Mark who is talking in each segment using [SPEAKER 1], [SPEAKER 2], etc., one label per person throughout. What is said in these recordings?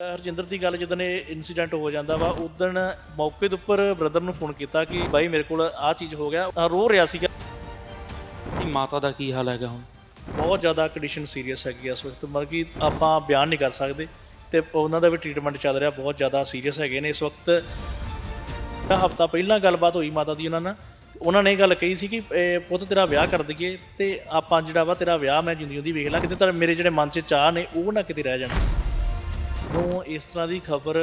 [SPEAKER 1] ਹਰਜਿੰਦਰ ਦੀ ਗੱਲ ਜਦੋਂ ਇਹ ਇਨਸੀਡੈਂਟ ਹੋ ਜਾਂਦਾ ਵਾ ਉਦੋਂ ਮੌਕੇ ਦੇ ਉੱਪਰ ਬ੍ਰਦਰ ਨੂੰ ਫੋਨ ਕੀਤਾ ਕਿ ਬਾਈ ਮੇਰੇ ਕੋਲ ਆਹ ਚੀਜ਼ ਹੋ ਗਿਆ। ਰੋ ਰਿਹਾ ਸੀਗਾ।
[SPEAKER 2] ਕਿ ਮਾਤਾ ਦਾ ਕੀ ਹਾਲ ਹੈਗਾ ਹੁਣ?
[SPEAKER 1] ਬਹੁਤ ਜ਼ਿਆਦਾ ਕੰਡੀਸ਼ਨ ਸੀਰੀਅਸ ਹੈਗੀ ਆ ਇਸ ਵਕਤ। ਮਤਲਬ ਕਿ ਆਪਾਂ ਬਿਆਨ ਨਹੀਂ ਕਰ ਸਕਦੇ ਤੇ ਉਹਨਾਂ ਦਾ ਵੀ ਟ੍ਰੀਟਮੈਂਟ ਚੱਲ ਰਿਹਾ ਬਹੁਤ ਜ਼ਿਆਦਾ ਸੀਰੀਅਸ ਹੈਗੇ ਨੇ ਇਸ ਵਕਤ। ਹਫਤਾ ਪਹਿਲਾਂ ਗੱਲਬਾਤ ਹੋਈ ਮਾਤਾ ਦੀ ਉਹਨਾਂ ਨਾਲ। ਉਹਨਾਂ ਨੇ ਇਹ ਗੱਲ ਕਹੀ ਸੀ ਕਿ ਪੁੱਤ ਤੇਰਾ ਵਿਆਹ ਕਰ ਦਈਏ ਤੇ ਆਪਾਂ ਜਿਹੜਾ ਵਾ ਤੇਰਾ ਵਿਆਹ ਮੈਂ ਜਿੰਦੀ ਉਹਦੀ ਵੇਖ ਲਾਂ ਕਿਤੇ ਤਾਂ ਮੇਰੇ ਜਿਹੜੇ ਮਨ 'ਚ ਚਾਹ ਨੇ ਉਹ ਨਾ ਕਿਤੇ ਰਹਿ ਜਾਣ। ਜਦੋਂ ਇਸ ਤਰ੍ਹਾਂ ਦੀ ਖਬਰ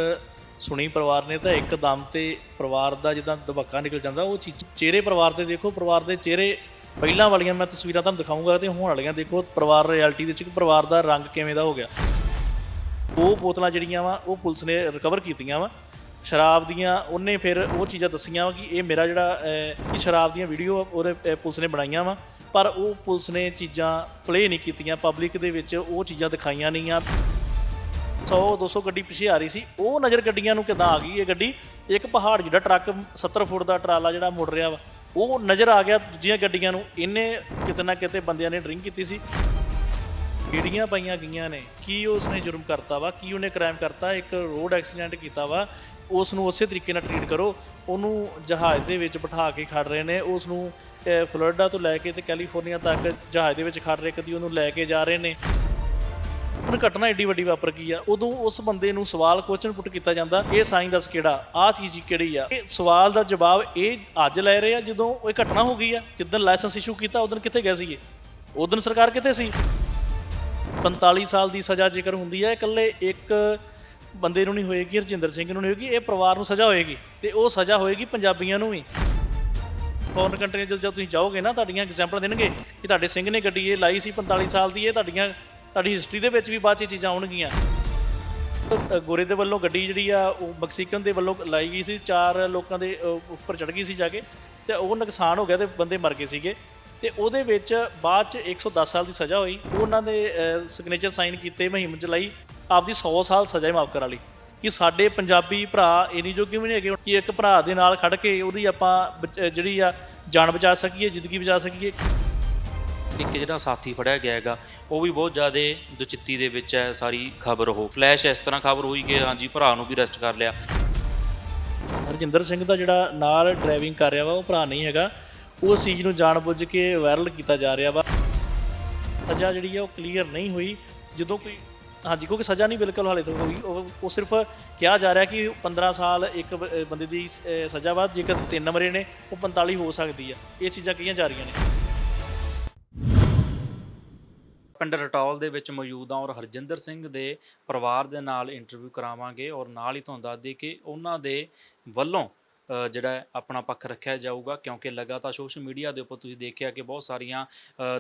[SPEAKER 1] ਸੁਣੀ ਪਰਿਵਾਰ ਨੇ ਤਾਂ ਇੱਕਦਮ ਤੇ ਪਰਿਵਾਰ ਦਾ ਜਿੱਦਾਂ ਦਬੱਕਾ ਨਿਕਲ ਜਾਂਦਾ ਉਹ ਚੀਜ਼ ਚਿਹਰੇ ਪਰਿਵਾਰ 'ਤੇ ਦੇਖੋ ਪਰਿਵਾਰ ਦੇ ਚਿਹਰੇ ਪਹਿਲਾਂ ਵਾਲੀਆਂ ਮੈਂ ਤਸਵੀਰਾਂ ਤੁਹਾਨੂੰ ਦਿਖਾਉਂਗਾ ਤੇ ਹੁਣ ਵਾਲੀਆਂ ਦੇਖੋ ਪਰਿਵਾਰ ਰਿਐਲਿਟੀ ਦੇ ਵਿੱਚ ਪਰਿਵਾਰ ਦਾ ਰੰਗ ਕਿਵੇਂ ਦਾ ਹੋ ਗਿਆ। ਉਹ ਬੋਤਲਾਂ ਜਿਹੜੀਆਂ ਵਾ ਉਹ ਪੁਲਿਸ ਨੇ ਰਿਕਵਰ ਕੀਤੀਆਂ ਵਾ। ਸ਼ਰਾਬ ਦੀਆਂ ਉਹਨੇ ਫਿਰ ਉਹ ਚੀਜ਼ਾਂ ਦੱਸੀਆਂ ਵਾ ਕਿ ਇਹ ਮੇਰਾ ਜਿਹੜਾ ਅਹ, ਕਿ ਸ਼ਰਾਬ ਦੀਆਂ ਵੀਡੀਓ ਉਹਦੇ ਅਹ, ਪੁਲਿਸ ਨੇ ਬਣਾਈਆਂ ਵਾ। ਪਰ ਉਹ ਪੁਲਿਸ ਨੇ ਚੀਜ਼ਾਂ ਪਲੇ ਨਹੀਂ ਕੀਤੀਆਂ ਪਬਲਿਕ ਦੇ ਵਿੱਚ ਉਹ ਚੀਜ਼ਾਂ ਦਿਖਾਈਆਂ ਨਹੀਂ ਆ 100 200 ਗੱਡੀ ਪਿੱਛੇ ਆ ਰਹੀ ਸੀ। ਉਹ ਨਜ਼ਰ ਗੱਡੀਆਂ ਨੂੰ ਕਿਦਾਂ ਆ ਗਈ ਇਹ ਗੱਡੀ? ਇੱਕ ਪਹਾੜ ਜਿਹੜਾ ਟਰੱਕ 70 ਫੁੱਟ ਦਾ ਟਰਾਲਾ ਜਿਹੜਾ ਮੁੜ ਰਿਹਾ ਵਾ, ਉਹ ਨਜ਼ਰ ਆ ਗਿਆ ਦੂਜੀਆਂ ਗੱਡੀਆਂ ਨੂੰ। ਇਹਨੇ ਕਿਤੇ ਨਾ ਕਿਤੇ ਬੰਦਿਆਂ ਨੇ ਡਰਿੰਕ ਕੀਤੀ ਸੀ। ਕਿਹੜੀਆਂ ਪਾਈਆਂ ਗਈਆਂ ਨੇ? ਕੀ ਉਸਨੇ ਜੁਰਮ ਕਰਤਾ ਵਾ? ਕੀ ਉਹਨੇ ਕ੍ਰਾਈਮ ਕਰਤਾ? ਇੱਕ ਰੋਡ ਐਕਸੀਡੈਂਟ ਕੀਤਾ ਵਾ। ਉਸ ਨੂੰ ਉਸੇ ਤਰੀਕੇ ਨਾਲ ਟ੍ਰੀਟ ਕਰੋ। ਉਹਨੂੰ ਜਹਾਜ਼ ਦੇ ਵਿੱਚ ਬਿਠਾ ਕੇ ਖੜ ਰਹੇ ਨੇ। ਉਸ ਨੂੰ ਫਲੋਰੀਡਾ ਤੋਂ ਲੈ ਕੇ ਤੇ ਕੈਲੀਫੋਰਨੀਆ ਤੱਕ ਜਹਾਜ਼ ਦੇ ਵਿੱਚ ਖੜ ਰਹੇ ਕਦੀ ਉਹਨੂੰ ਲੈ ਕੇ ਜਾ ਰਹੇ ਨੇ। ਹੁਣ ਘਟਨਾ ਏਡੀ ਵੱਡੀ ਵਾਪਰ ਗਈ ਆ, ਉਦੋਂ ਉਸ ਬੰਦੇ ਨੂੰ ਸਵਾਲ ਕੁਐਸਚਨ ਪੁੱਟ ਕੀਤਾ ਜਾਂਦਾ, ਇਹ ਸਾਈਂ ਦੱਸ ਕਿਹੜਾ? ਆਹ ਚੀਜ਼ ਕਿਹੜੀ ਆ? ਇਹ ਸਵਾਲ ਦਾ ਜਵਾਬ ਇਹ ਅੱਜ ਲੈ ਰਹੇ ਆ, ਜਦੋਂ ਇਹ ਘਟਨਾ ਹੋ ਗਈ ਆ, ਜਿੱਦਣ ਲਾਇਸੈਂਸ ਇਸ਼ੂ ਕੀਤਾ, ਉਦੋਂ ਕਿੱਥੇ ਗਏ ਸੀਗੇ? ਉਦੋਂ ਸਰਕਾਰ ਕਿੱਥੇ ਸੀ? 45 ਸਾਲ ਦੀ ਸਜ਼ਾ ਜੇਕਰ ਹੁੰਦੀ ਹੈ ਇਕੱਲੇ ਇੱਕ ਬੰਦੇ ਨੂੰ ਨਹੀਂ ਹੋਏਗੀ, ਹਰਜਿੰਦਰ ਸਿੰਘ ਨੂੰ ਨਹੀਂ ਹੋਏਗੀ, ਇਹ ਪਰਿਵਾਰ ਨੂੰ ਸਜ਼ਾ ਹੋਏਗੀ ਤੇ ਉਹ ਸਜ਼ਾ ਹੋਏਗੀ ਪੰਜਾਬੀਆਂ ਨੂੰ ਵੀ। ਫੋਰਨ ਕੰਟਰੀਆਂ ਜਦੋਂ ਤੁਸੀਂ ਜਾਓਗੇ ਨਾ, ਤੁਹਾਡੀਆਂ ਐਗਜ਼ਾਮਪਲ ਦੇਣਗੇ ਕਿ ਤੁਹਾਡੇ ਸਿੰਘ ਨੇ ਗੱਡੀ ਇਹ ਲਾਈ ਸੀ 45 ਸਾਲ ਦੀ, ਇਹ ਤੁਹਾਡੀਆਂ ਤੁਹਾਡੀ ਹਿਸਟਰੀ ਦੇ ਵਿੱਚ ਵੀ ਬਾਅਦ ਚ ਇਹ ਚੀਜ਼ਾਂ ਆਉਣਗੀਆਂ। ਗੋਰੇ ਦੇ ਵੱਲੋਂ ਗੱਡੀ ਜਿਹੜੀ ਆ ਉਹ ਮੈਕਸੀਕਨ ਦੇ ਵੱਲੋਂ ਲਾਈ ਗਈ ਸੀ ਚਾਰ ਲੋਕਾਂ ਦੇ ਅ, ਉੱਪਰ ਚੜ ਗਈ ਸੀ ਜਾ ਕੇ। ਤੇ ਉਹ ਨੁਕਸਾਨ ਹੋ ਗਿਆ ਤੇ ਬੰਦੇ ਮਰ ਗਏ ਸੀਗੇ। ਤੇ ਉਹਦੇ ਵਿੱਚ ਬਾਅਦ ਚ 110 ਸਾਲ ਦੀ ਸਜ਼ਾ ਹੋਈ। ਉਹਨਾਂ ਦੇ ਸਿਗਨੇਚਰ ਸਾਈਨ ਕੀਤੇ ਮੁਹਿੰਮ ਚਲਾਈ। ਆਪਦੀ 100 ਸਾਲ ਸਜ਼ਾ ਹੀ ਮਾਫ ਕਰਾ ਲਈ। ਕਿ ਸਾਡੇ ਪੰਜਾਬੀ ਭਰਾ ਇਨੀ ਜੋਗੇ ਵੀ ਨਹੀਂ ਹੈਗੇ ਕਿ ਇੱਕ ਭਰਾ ਦੇ ਨਾਲ ਖੜ ਕੇ ਉਹਦੀ ਆਪਾਂ ਬਚ- ਅ, ਜਿਹੜੀ ਆ ਜਾਨ ਬਚਾ ਸਕੀਏ ਜ਼ਿੰਦਗੀ ਬਚਾ ਸਕੀਏ।
[SPEAKER 2] ਇੱਕ ਜਿਹੜਾ ਸਾਥੀ ਫੜਿਆ ਗਿਆ ਹੈਗਾ, ਉਹ ਵੀ ਬਹੁਤ ਜ਼ਿਆਦਾ ਦੁਚਿੱਤੀ ਦੇ ਵਿੱਚ ਹੈ ਸਾਰੀ ਖਬਰ ਉਹ। ਫਲੈਸ਼ ਇਸ ਤਰ੍ਹਾਂ ਖਬਰ ਹੋਈ ਕਿ ਹਾਂਜੀ ਭਰਾ ਨੂੰ ਵੀ ਅਰੈਸਟ ਕਰ ਲਿਆ।
[SPEAKER 1] ਹਰਜਿੰਦਰ ਸਿੰਘ ਦਾ ਜਿਹੜਾ ਨਾਲ ਡਰਾਈਵਿੰਗ ਕਰ ਰਿਹਾ ਵਾ, ਉਹ ਭਰਾ ਨਹੀਂ ਹੈਗਾ। ਉਸ ਚੀਜ਼ ਨੂੰ ਜਾਣਬੁੱਝ ਕੇ ਵਾਇਰਲ ਕੀਤਾ ਜਾ ਰਿਹਾ ਵਾ। ਸਜ਼ਾ ਜਿਹੜੀ ਆ ਉਹ ਕਲੀਅਰ ਨਹੀਂ ਹੋਈ। ਜਦੋਂ ਕੋਈ ਹਾਂਜੀ, ਕਿਉਂਕਿ ਸਜ਼ਾ ਨਹੀਂ ਬਿਲਕੁਲ ਹਾਲੇ ਤੱਕ ਹੋਈ। ਉਹ ਉਹ ਸਿਰਫ ਕਿਹਾ ਜਾ ਰਿਹਾ ਕਿ 15 ਸਾਲ ਇੱਕ ਬੰਦੇ ਦੀ ਸਜ਼ਾ ਬਾਅਦ ਜੇਕਰ ਤਿੰਨ ਮਰੇ ਨੇ, ਉਹ 45 ਹੋ ਸਕਦੀ ਆ। ਇਹ ਚੀਜ਼ਾਂ ਕਹੀਆਂ ਜਾ ਰਹੀਆਂ ਨੇ।
[SPEAKER 2] ਪਿੰਡ ਰਟੌਲ ਦੇ ਵਿੱਚ ਮੌਜੂਦ ਹਾਂ ਔਰ ਹਰਜਿੰਦਰ ਸਿੰਘ ਦੇ ਪਰਿਵਾਰ ਦੇ ਨਾਲ ਇੰਟਰਵਿਊ ਕਰਾਵਾਂਗੇ ਔਰ ਨਾਲ ਹੀ ਤੁਹਾਨੂੰ ਦੱਸ ਦਈਏ ਕਿ ਉਹਨਾਂ ਦੇ ਵੱਲੋਂ ਜਿਹੜਾ ਆਪਣਾ ਪੱਖ ਰੱਖਿਆ ਜਾਊਗਾ, ਕਿਉਂਕਿ ਲਗਾਤਾਰ ਸੋਸ਼ਲ ਮੀਡੀਆ ਦੇ ਉੱਪਰ ਤੁਸੀਂ ਦੇਖਿਆ ਕਿ ਬਹੁਤ ਸਾਰੀਆਂ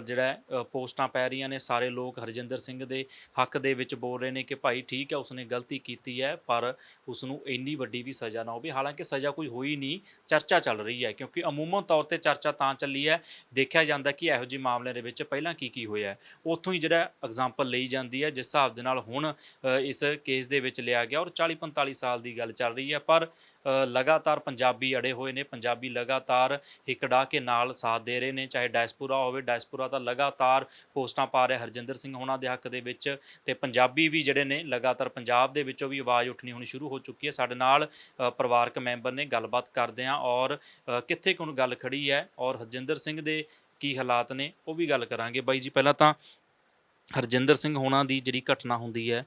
[SPEAKER 2] ਜਿਹੜਾ ਪੋਸਟਾਂ ਪੈ ਰਹੀਆਂ ਨੇ, ਸਾਰੇ ਲੋਕ ਹਰਜਿੰਦਰ ਸਿੰਘ ਦੇ ਹੱਕ ਦੇ ਵਿੱਚ ਬੋਲ ਰਹੇ ਨੇ ਕਿ ਭਾਈ ਠੀਕ ਹੈ, ਉਸਨੇ ਗਲਤੀ ਕੀਤੀ ਹੈ, ਪਰ ਉਸ ਨੂੰ ਇੰਨੀ ਵੱਡੀ ਵੀ ਸਜ਼ਾ ਨਾ ਹੋਵੇ। ਹਾਲਾਂਕਿ ਸਜ਼ਾ ਕੋਈ ਹੋਈ ਨਹੀਂ, ਚਰਚਾ ਚੱਲ ਰਹੀ ਹੈ, ਕਿਉਂਕਿ ਅਮੂਮਨ ਤੌਰ ਤੇ ਚਰਚਾ ਤਾਂ ਚੱਲੀ ਹੈ। ਦੇਖਿਆ ਜਾਂਦਾ ਕਿ ਇਹੋ ਜਿਹੇ ਮਾਮਲਿਆਂ ਦੇ ਵਿੱਚ ਪਹਿਲਾਂ ਕੀ ਕੀ ਹੋਇਆ ਉੱਥੋਂ ਹੀ ਜਿਹੜਾ ਐਗਜ਼ਾਮਪਲ ਲਈ ਜਾਂਦੀ ਹੈ, ਜਿਸ ਹਿਸਾਬ ਦੇ ਨਾਲ ਹੁਣ ਇਸ ਕੇਸ ਦੇ ਵਿੱਚ ਲਿਆ ਗਿਆ ਔਰ 40 45 ਸਾਲ ਦੀ ਗੱਲ ਚੱਲ ਰਹੀ ਹੈ, ਪਰ ਲਗਾਤਾਰ ਪੰਜਾਬੀ ਅੜੇ ਹੋਏ ਨੇ, ਪੰਜਾਬੀ ਲਗਾਤਾਰ ਹਿੱਕੜਾ ਕੇ ਨਾਲ ਸਾਥ ਦੇ ਰਹੇ ਨੇ, ਚਾਹੇ ਡਾਇਸਪੋਰਾ ਹੋਵੇ, ਡਾਇਸਪੋਰਾ ਤਾਂ ਲਗਾਤਾਰ ਪੋਸਟਾਂ ਪਾ ਰਿਹਾ, ਹਰਜਿੰਦਰ ਸਿੰਘ ਹੋਣਾ ਦੇ ਹੱਕ ਦੇ ਵਿੱਚ ਤੇ ਪੰਜਾਬੀ ਵੀ ਜਿਹੜੇ ਨੇ, ਲਗਾਤਾਰ ਪੰਜਾਬ ਦੇ ਵਿੱਚੋਂ ਵੀ ਆਵਾਜ਼ ਉੱਠਣੀ ਹੁਣ ਸ਼ੁਰੂ ਹੋ ਚੁੱਕੀ ਹੈ। ਸਾਡੇ ਨਾਲ ਪਰਿਵਾਰਕ ਮੈਂਬਰ ਨੇ ਗੱਲਬਾਤ ਕਰਦੇ ਹਾਂ ਔਰ ਕਿੱਥੇ ਕੁ ਗੱਲ ਖੜੀ ਹੈ ਔਰ ਹਰਜਿੰਦਰ ਸਿੰਘ ਦੇ ਕੀ ਹਾਲਾਤ ਨੇ, ਉਹ ਵੀ ਗੱਲ ਕਰਾਂਗੇ। ਬਾਈ ਜੀ, ਪਹਿਲਾਂ ਤਾਂ ਹਰਜਿੰਦਰ ਸਿੰਘ ਹੋਣਾ ਦੀ ਜਿਹੜੀ ਘਟਨਾ ਹੁੰਦੀ ਹੈ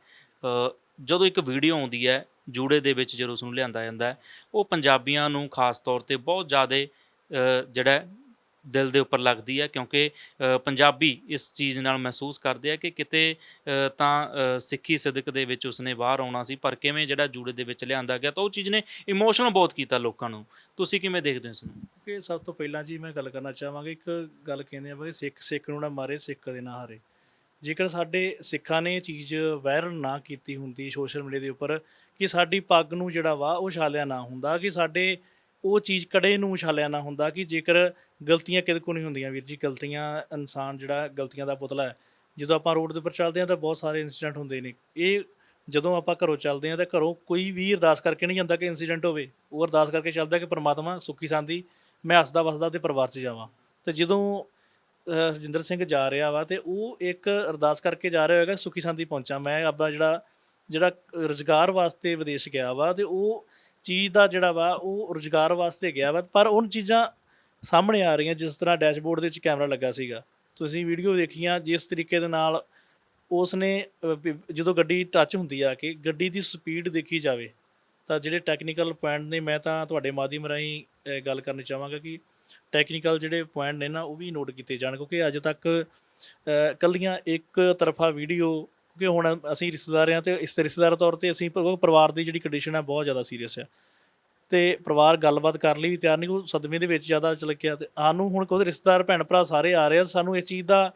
[SPEAKER 2] ਜਦੋਂ ਇੱਕ ਵੀਡੀਓ ਆਉਂਦੀ ਹੈ ਜੂੜੇ ਦੇ ਵਿੱਚ ਜਦੋਂ ਉਸ ਨੂੰ ਲਿਆਂਦਾ ਜਾਂਦਾ ਹੈ, ਉਹ ਪੰਜਾਬੀਆਂ ਨੂੰ ਖਾਸ ਤੌਰ ਤੇ ਬਹੁਤ ਜ਼ਿਆਦਾ ਜਿਹੜਾ ਦਿਲ ਦੇ ਉੱਪਰ ਲੱਗਦੀ ਹੈ ਕਿਉਂਕਿ ਪੰਜਾਬੀ ਇਸ ਚੀਜ਼ ਨਾਲ ਮਹਿਸੂਸ ਕਰਦੇ ਆ ਕਿ ਕਿਤੇ ਤਾਂ ਸਿੱਖੀ ਸਿਦਕ ਦੇ ਵਿੱਚ ਉਸਨੇ ਬਾਹਰ ਆਉਣਾ ਸੀ, ਪਰ ਕਿਵੇਂ ਜਿਹੜਾ ਜੂੜੇ ਦੇ ਵਿੱਚ ਲਿਆਂਦਾ ਗਿਆ ਤਾਂ ਉਹ ਚੀਜ਼ ਨੇ ਇਮੋਸ਼ਨਲ ਬਹੁਤ ਕੀਤਾ ਲੋਕਾਂ ਨੂੰ। ਤੁਸੀਂ ਕਿਵੇਂ ਦੇਖਦੇ ਹੋ ਇਸ ਨੂੰ?
[SPEAKER 1] ਕਿ ਸਭ ਤੋਂ ਪਹਿਲਾਂ ਜੀ ਮੈਂ ਗੱਲ ਕਰਨਾ ਚਾਹਾਂਗਾ, ਇੱਕ ਗੱਲ ਕਹਿੰਦੇ ਆ ਵੀ ਸਿੱਖ ਸਿੱਖ ਨੂੰ ਨਾ ਮਾਰੇ, ਸਿੱਖ ਦੇ ਨਾ ਹਾਰੇ। ਜੇਕਰ ਸਾਡੇ ਸਿੱਖਾਂ ਨੇ ਇਹ ਚੀਜ਼ ਵਾਇਰਲ ਨਾ ਕੀਤੀ ਹੁੰਦੀ ਸੋਸ਼ਲ ਮੀਡੀਆ ਦੇ ਉੱਪਰ, ਕਿ ਸਾਡੀ ਪੱਗ ਨੂੰ ਜਿਹੜਾ ਵਾ ਉਹ ਛਾਲਿਆ ਨਾ ਹੁੰਦਾ, ਕਿ ਸਾਡੇ ਉਹ ਚੀਜ਼ ਕੜੇ ਨੂੰ ਛਾਲਿਆ ਨਾ ਹੁੰਦਾ, ਕਿ ਜੇਕਰ ਗਲਤੀਆਂ ਕਿਤੇ ਕੋ ਨਹੀਂ ਹੁੰਦੀਆਂ ਵੀਰ ਜੀ, ਗਲਤੀਆਂ ਇਨਸਾਨ ਜਿਹੜਾ ਗਲਤੀਆਂ ਦਾ ਪੁਤਲਾ ਹੈ। ਜਦੋਂ ਆਪਾਂ ਰੋਡ ਦੇ ਉੱਪਰ ਚੱਲਦੇ ਹਾਂ ਤਾਂ ਬਹੁਤ ਸਾਰੇ ਇਨਸੀਡੈਂਟ ਹੁੰਦੇ ਨੇ। ਇਹ ਜਦੋਂ ਆਪਾਂ ਘਰੋਂ ਚੱਲਦੇ ਹਾਂ ਤਾਂ ਘਰੋਂ ਕੋਈ ਵੀ ਅਰਦਾਸ ਕਰਕੇ ਨਹੀਂ ਜਾਂਦਾ ਕਿ ਇਨਸੀਡੈਂਟ ਹੋਵੇ। ਉਹ ਅਰਦਾਸ ਕਰਕੇ ਚੱਲਦਾ ਕਿ ਪ੍ਰਮਾਤਮਾ ਸੁੱਖੀ ਸਾਂਦੀ, ਮੈਂ ਹੱਸਦਾ ਵਸਦਾ ਤੇ ਪਰਿਵਾਰ 'ਚ ਜਾਵਾਂ। ਤੇ ਜਦੋਂ ਅਹ, ਹਰਜਿੰਦਰ ਸਿੰਘ ਜਾ ਰਿਹਾ ਵਾ ਤੇ ਉਹ ਇੱਕ ਅਰਦਾਸ ਕਰਕੇ ਜਾ ਰਿਹਾ ਹੋਏਗਾ ਸੁਖੀ ਸਾਂਦੀ ਪਹੁੰਚਾਂ। ਮੈਂ ਆਪਣਾ ਜਿਹੜਾ ਜਿਹੜਾ ਰੁਜ਼ਗਾਰ ਵਾਸਤੇ ਵਿਦੇਸ਼ ਗਿਆ ਵਾ ਤੇ ਉਹ ਚੀਜ਼ ਦਾ ਜਿਹੜਾ ਵਾ ਉਹ ਰੁਜ਼ਗਾਰ ਵਾਸਤੇ ਗਿਆ ਵਾ। ਪਰ ਉਹ ਚੀਜ਼ਾਂ ਸਾਹਮਣੇ ਆ ਰਹੀਆਂ ਜਿਸ ਤਰ੍ਹਾਂ ਡੈਸ਼ਬੋਰਡ ਦੇ ਵਿੱਚ ਕੈਮਰਾ ਲੱਗਾ ਸੀਗਾ। ਤੁਸੀਂ ਵੀਡੀਓ ਦੇਖੀਆਂ ਜਿਸ ਤਰੀਕੇ ਦੇ ਨਾਲ ਉਸ ਨੇ ਜਦੋਂ ਗੱਡੀ ਟੱਚ ਹੁੰਦੀ ਆ ਕਿ ਗੱਡੀ ਦੀ ਸਪੀਡ ਦੇਖੀ ਜਾਵੇ ਤਾਂ ਜਿਹੜੇ ਟੈਕਨੀਕਲ ਪੁਆਇੰਟ ਨੇ ਮੈਂ ਤਾਂ ਤੁਹਾਡੇ ਮਾਧਿਅਮ ਰਾਹੀਂ ਗੱਲ ਕਰਨੀ ਚਾਹਾਂਗਾ ਕਿ ਟੈਕਨੀਕਲ ਜਿਹੜੇ ਪੁਆਇੰਟ ਨੇ ਨਾ ਉਹ ਵੀ ਨੋਟ ਕੀਤੇ ਜਾਣ ਕਿਉਂਕਿ ਅੱਜ ਤੱਕ ਅਹ, ਕੱਲੀਆਂ ਇੱਕ ਤਰਫਾ ਵੀਡੀਓ ਕਿਉਂਕਿ ਹੁਣ ਅਸੀਂ ਰਿਸ਼ਤੇਦਾਰ ਹਾਂ ਤੇ ਇਸ ਰਿਸ਼ਤੇਦਾਰ ਤੌਰ ਤੇ ਅਸੀਂ ਪਰਿਵਾਰ ਦੀ ਜਿਹੜੀ ਕੰਡੀਸ਼ਨ ਹੈ ਬਹੁਤ ਜ਼ਿਆਦਾ ਸੀਰੀਅਸ ਹੈ ਤੇ ਪਰਿਵਾਰ ਗੱਲਬਾਤ ਕਰਨ ਲਈ ਵੀ ਤਿਆਰ ਨਹੀਂ ਉਹ ਸਦਮੇ ਦੇ ਵਿੱਚ ਜ਼ਿਆਦਾ ਚਲ ਗਿਆ ਤੇ ਸਾਨੂੰ ਹੁਣ ਕੋਈ ਰਿਸ਼ਤੇਦਾਰ ਭੈਣ ਭਰਾ ਸਾਰੇ ਆ ਰਹੇ ਆ ਸਾਨੂੰ ਇਸ ਚੀਜ਼ ਦਾ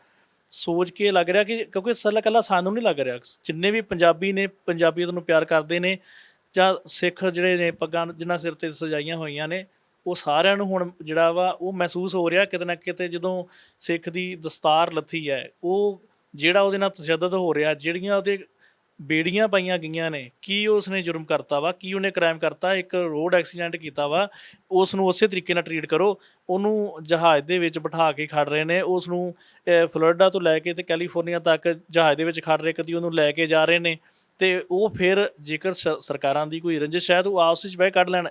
[SPEAKER 1] ਸੋਚ ਕੇ ਲੱਗ ਰਿਹਾ ਕਿ ਕਿਉਂਕਿ ਸੱਲਾ ਕੱਲਾ ਸਾਨੂੰ ਨਹੀਂ ਲੱਗ ਰਿਹਾ। ਜਿੰਨੇ ਵੀ ਪੰਜਾਬੀ ਨੇ ਪੰਜਾਬੀਅਤ ਨੂੰ ਪਿਆਰ ਕਰਦੇ ਨੇ ਜਾਂ ਸਿੱਖ ਜਿਹੜੇ ਨੇ ਪੱਗਾਂ ਜਿਨ੍ਹਾਂ ਸਿਰ ਤੇ ਸਜਾਈਆਂ ਹੋਈਆਂ ਨੇ ਉਹ ਸਾਰਿਆਂ ਨੂੰ ਹੁਣ ਜਿਹੜਾ ਵਾ ਉਹ ਮਹਿਸੂਸ ਹੋ ਰਿਹਾ ਕਿਤੇ ਨਾ ਕਿਤੇ ਜਦੋਂ ਸਿੱਖ ਦੀ ਦਸਤਾਰ ਲੱਥੀ ਹੈ ਉਹ ਜਿਹੜਾ ਉਹਦੇ ਨਾਲ ਤਸ਼ੱਦਦ ਹੋ ਰਿਹਾ ਜਿਹੜੀਆਂ ਉਹਦੇ ਬੇੜੀਆਂ ਪਾਈਆਂ ਗਈਆਂ ਨੇ ਕੀ ਉਸਨੇ ਜੁਰਮ ਕਰਤਾ ਵਾ ਕੀ ਉਹਨੇ ਕ੍ਰਾਈਮ ਕਰਤਾ ਇੱਕ ਰੋਡ ਐਕਸੀਡੈਂਟ ਕੀਤਾ ਵਾ ਉਸ ਨੂੰ ਉਸੇ ਤਰੀਕੇ ਨਾਲ ਟਰੀਟ ਕਰੋ ਉਹਨੂੰ ਜਹਾਜ਼ ਦੇ ਵਿੱਚ ਬਿਠਾ ਕੇ ਖੜ ਰਹੇ ਨੇ ਉਸ ਨੂੰ ਅਹ, ਫਲੋਰੀਡਾ ਤੋਂ ਲੈ ਕੇ ਤੇ ਕੈਲੀਫੋਰਨੀਆ ਤੱਕ ਜਹਾਜ਼ ਦੇ ਵਿੱਚ ਖੜ ਰਹੇ ਕਦੀ ਉਹਨੂੰ ਲੈ ਕੇ ਜਾ ਰਹੇ ਨੇ ਤੇ ਉਹ ਫਿਰ ਜੇਕਰ ਸ- ਸਰਕਾਰਾਂ ਦੀ ਕੋਈ ਰੰਜਿਸ਼ ਹੈ ਤਾਂ ਉਹ ਆਪਸ ਵਿੱਚ ਬਹਿ ਕੱਢ ਲੈਣ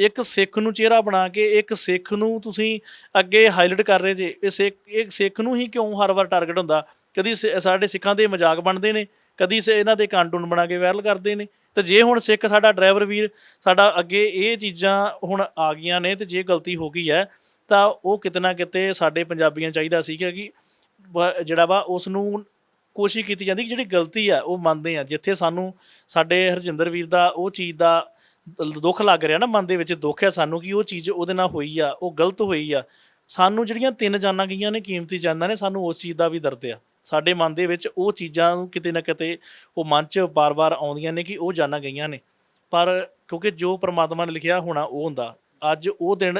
[SPEAKER 1] ਇੱਕ ਸਿੱਖ ਨੂੰ ਚਿਹਰਾ ਬਣਾ ਕੇ, ਇੱਕ ਸਿੱਖ ਨੂੰ ਤੁਸੀਂ ਅੱਗੇ ਹਾਈਲਾਈਟ ਕਰ ਰਹੇ ਜੇ, ਇਹ ਸਿੱਖ ਇਹ ਸਿੱਖ ਨੂੰ ਹੀ ਕਿਉਂ ਹਰ ਵਾਰ ਟਾਰਗੇਟ ਹੁੰਦਾ? ਕਦੀ ਸ- ਸਾਡੇ ਸਿੱਖਾਂ ਦੇ ਮਜ਼ਾਕ ਬਣਦੇ ਨੇ, ਕਦੀ ਸ- ਇਹਨਾਂ ਦੇ ਕਾਰਟੂਨ ਬਣਾ ਕੇ ਵਾਇਰਲ ਕਰਦੇ ਨੇ, ਤੇ ਜੇ ਹੁਣ ਸਿੱਖ ਸਾਡਾ ਡਰਾਈਵਰ ਵੀਰ, ਸਾਡਾ ਅੱਗੇ ਇਹ ਚੀਜ਼ਾਂ ਹੁਣ ਆ ਗਈਆਂ ਨੇ, ਤੇ ਜੇ ਗਲਤੀ ਹੋ ਗਈ ਹੈ, ਤਾਂ ਉਹ ਕਿਤੇ ਨਾ ਕਿਤੇ ਸਾਡੇ ਪੰਜਾਬੀਆਂ ਚਾਹੀਦਾ ਸੀ ਕਿ ਜਿਹੜਾ ਵਾ ਉਸ ਨੂੰ ਕੋਸ਼ਿਸ਼ ਕੀਤੀ ਜਾਂਦੀ ਕਿ ਜਿਹੜੀ ਗਲਤੀ ਆ, ਉਹ ਮੰਨਦੇ ਆ, ਜਿੱਥੇ ਸਾਨੂੰ ਸਾਡੇ ਹਰਜਿੰਦਰ ਵੀਰ ਦਾ, ਉਹ ਚੀਜ਼ ਦਾ ਦੁੱਖ ਲੱਗ ਰਿਹਾ ਨਾ ਮਨ ਦੇ ਵਿੱਚ, ਦੁੱਖ ਹੈ ਸਾਨੂੰ ਕਿ ਉਹ ਚੀਜ਼ ਉਹਦੇ ਨਾਲ ਹੋਈ ਆ, ਉਹ ਗਲਤ ਹੋਈ ਆ। ਸਾਨੂੰ ਜਿਹੜੀਆਂ ਤਿੰਨ ਜਾਨਾਂ ਗਈਆਂ ਨੇ, ਕੀਮਤੀ ਜਾਨਾਂ ਨੇ, ਸਾਨੂੰ ਉਸ ਚੀਜ਼ ਦਾ ਵੀ ਦਰਦ ਆ। ਸਾਡੇ ਮਨ ਦੇ ਵਿੱਚ ਉਹ ਚੀਜ਼ਾਂ ਨੂੰ ਕਿਤੇ ਨਾ ਕਿਤੇ ਉਹ ਮਨ 'ਚ ਬਾਰ-ਬਾਰ ਆਉਂਦੀਆਂ ਨੇ ਕਿ ਉਹ ਜਾਨਾਂ ਗਈਆਂ ਨੇ। ਪਰ ਕਿਉਂਕਿ ਜੋ ਪ੍ਰਮਾਤਮਾ ਨੇ ਲਿਖਿਆ ਹੋਣਾ ਉਹ ਹੁੰਦਾ। ਅੱਜ ਉਹ ਦਿਨ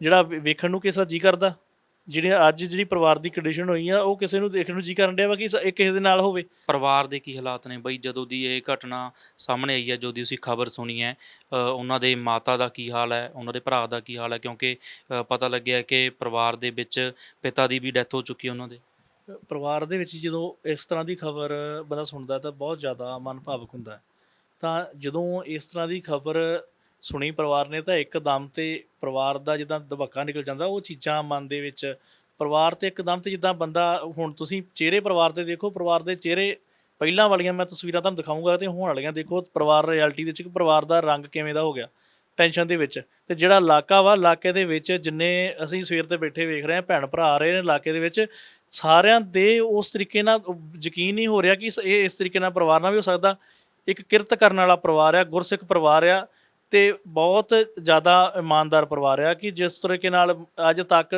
[SPEAKER 1] ਜਿਹੜਾ ਵੇਖਣ ਨੂੰ ਕਿਸੇ ਦਾ ਜੀ ਕਰਦਾ। ਜਿਹੜੀ ਅੱਜ ਜਿਹੜੀ ਪਰਿਵਾਰ ਦੀ ਕੰਡੀਸ਼ਨ ਹੋਈ ਆ ਉਹ ਕਿਸੇ ਨੂੰ ਦੇਖਣ ਨੂੰ ਜੀ ਕਰਨ ਡਿਆ ਵਾ ਕਿ ਸ- ਇਹ ਕਿਸੇ ਦੇ ਨਾਲ ਹੋਵੇ?
[SPEAKER 2] ਪਰਿਵਾਰ ਦੇ ਕੀ ਹਾਲਾਤ ਨੇ ਬਈ? ਜਦੋਂ ਦੀ ਇਹ ਘਟਨਾ ਸਾਹਮਣੇ ਆਈ ਹੈ ਜਦੋਂ ਦੀ ਅਸੀਂ ਖਬਰ ਸੁਣੀ ਹੈ ਅ, ਉਹਨਾਂ ਦੇ ਮਾਤਾ ਦਾ ਕੀ ਹਾਲ ਹੈ ਉਹਨਾਂ ਦੇ ਭਰਾ ਦਾ ਕੀ ਹਾਲ ਹੈ? ਕਿਉਂਕਿ ਅ, ਪਤਾ ਲੱਗਿਆ ਕਿ ਪਰਿਵਾਰ ਦੇ ਵਿੱਚ ਪਿਤਾ ਦੀ ਵੀ ਡੈਥ ਹੋ ਚੁੱਕੀ ਹੈ ਉਹਨਾਂ ਦੇ।
[SPEAKER 1] ਪਰਿਵਾਰ ਦੇ ਵਿੱਚ ਜਦੋਂ ਇਸ ਤਰ੍ਹਾਂ ਦੀ ਖਬਰ ਬੰਦਾ ਸੁਣਦਾ ਤਾਂ ਬਹੁਤ ਜ਼ਿਆਦਾ ਮਨ ਭਾਵੁਕ ਹੁੰਦਾ ਹੈ। ਤਾਂ ਜਦੋਂ ਇਸ ਤਰ੍ਹਾਂ ਦੀ ਖਬਰ ਸੁਣੀ ਪਰਿਵਾਰ ਨੇ ਤਾਂ ਇੱਕਦਮ ਤੇ ਪਰਿਵਾਰ ਦਾ ਜਿੱਦਾਂ ਦਬੱਕਾ ਨਿਕਲ ਜਾਂਦਾ, ਉਹ ਚੀਜ਼ਾਂ ਮਨ ਦੇ ਵਿੱਚ ਪਰਿਵਾਰ ਤੇ ਇੱਕਦਮ ਤੇ ਜਿੱਦਾਂ ਬੰਦਾ ਹੁਣ ਤੁਸੀਂ ਚਿਹਰੇ ਪਰਿਵਾਰ 'ਤੇ ਦੇਖੋ, ਪਰਿਵਾਰ ਦੇ ਚਿਹਰੇ ਪਹਿਲਾਂ ਵਾਲੀਆਂ ਮੈਂ ਤਸਵੀਰਾਂ ਤੁਹਾਨੂੰ ਦਿਖਾਉਂਗਾ ਤੇ ਹੁਣ ਵਾਲੀਆਂ ਦੇਖੋ, ਪਰਿਵਾਰ ਰਿਐਲਿਟੀ ਦੇ ਵਿੱਚ ਕਿ ਪਰਿਵਾਰ ਦਾ ਰੰਗ ਕਿਵੇਂ ਦਾ ਹੋ ਗਿਆ ਟੈਨਸ਼ਨ ਦੇ ਵਿੱਚ ਤੇ ਜਿਹੜਾ ਇਲਾਕਾ ਵਾ, ਇਲਾਕੇ ਦੇ ਵਿੱਚ ਜਿੰਨੇ ਅਸੀਂ ਸਵੇਰ ਤੇ ਬੈਠੇ ਵੇਖ ਰਹੇ ਹਾਂ, ਭੈਣ ਭਰਾ ਆ ਰਹੇ ਨੇ ਇਲਾਕੇ ਦੇ ਵਿੱਚ, ਸਾਰਿਆਂ ਦੇ ਉਸ ਤਰੀਕੇ ਨਾਲ ਯਕੀਨ ਨਹੀਂ ਹੋ ਰਿਹਾ ਕਿ ਇਹ ਇਸ ਤਰੀਕੇ ਨਾਲ ਪਰਿਵਾਰ ਨਾਲ ਵੀ ਹੋ ਸਕਦਾ। ਇੱਕ ਕਿਰਤ ਕਰਨ ਵਾਲਾ ਪਰਿਵਾਰ ਆ, ਗੁਰਸਿੱਖ ਪਰਿਵਾਰ ਆ ਤੇ ਬਹੁਤ ਜ਼ਿਆਦਾ ਇਮਾਨਦਾਰ ਪਰਿਵਾਰ ਆ ਕਿ ਜਿਸ ਤਰੀਕੇ ਨਾਲ ਅੱਜ ਤੱਕ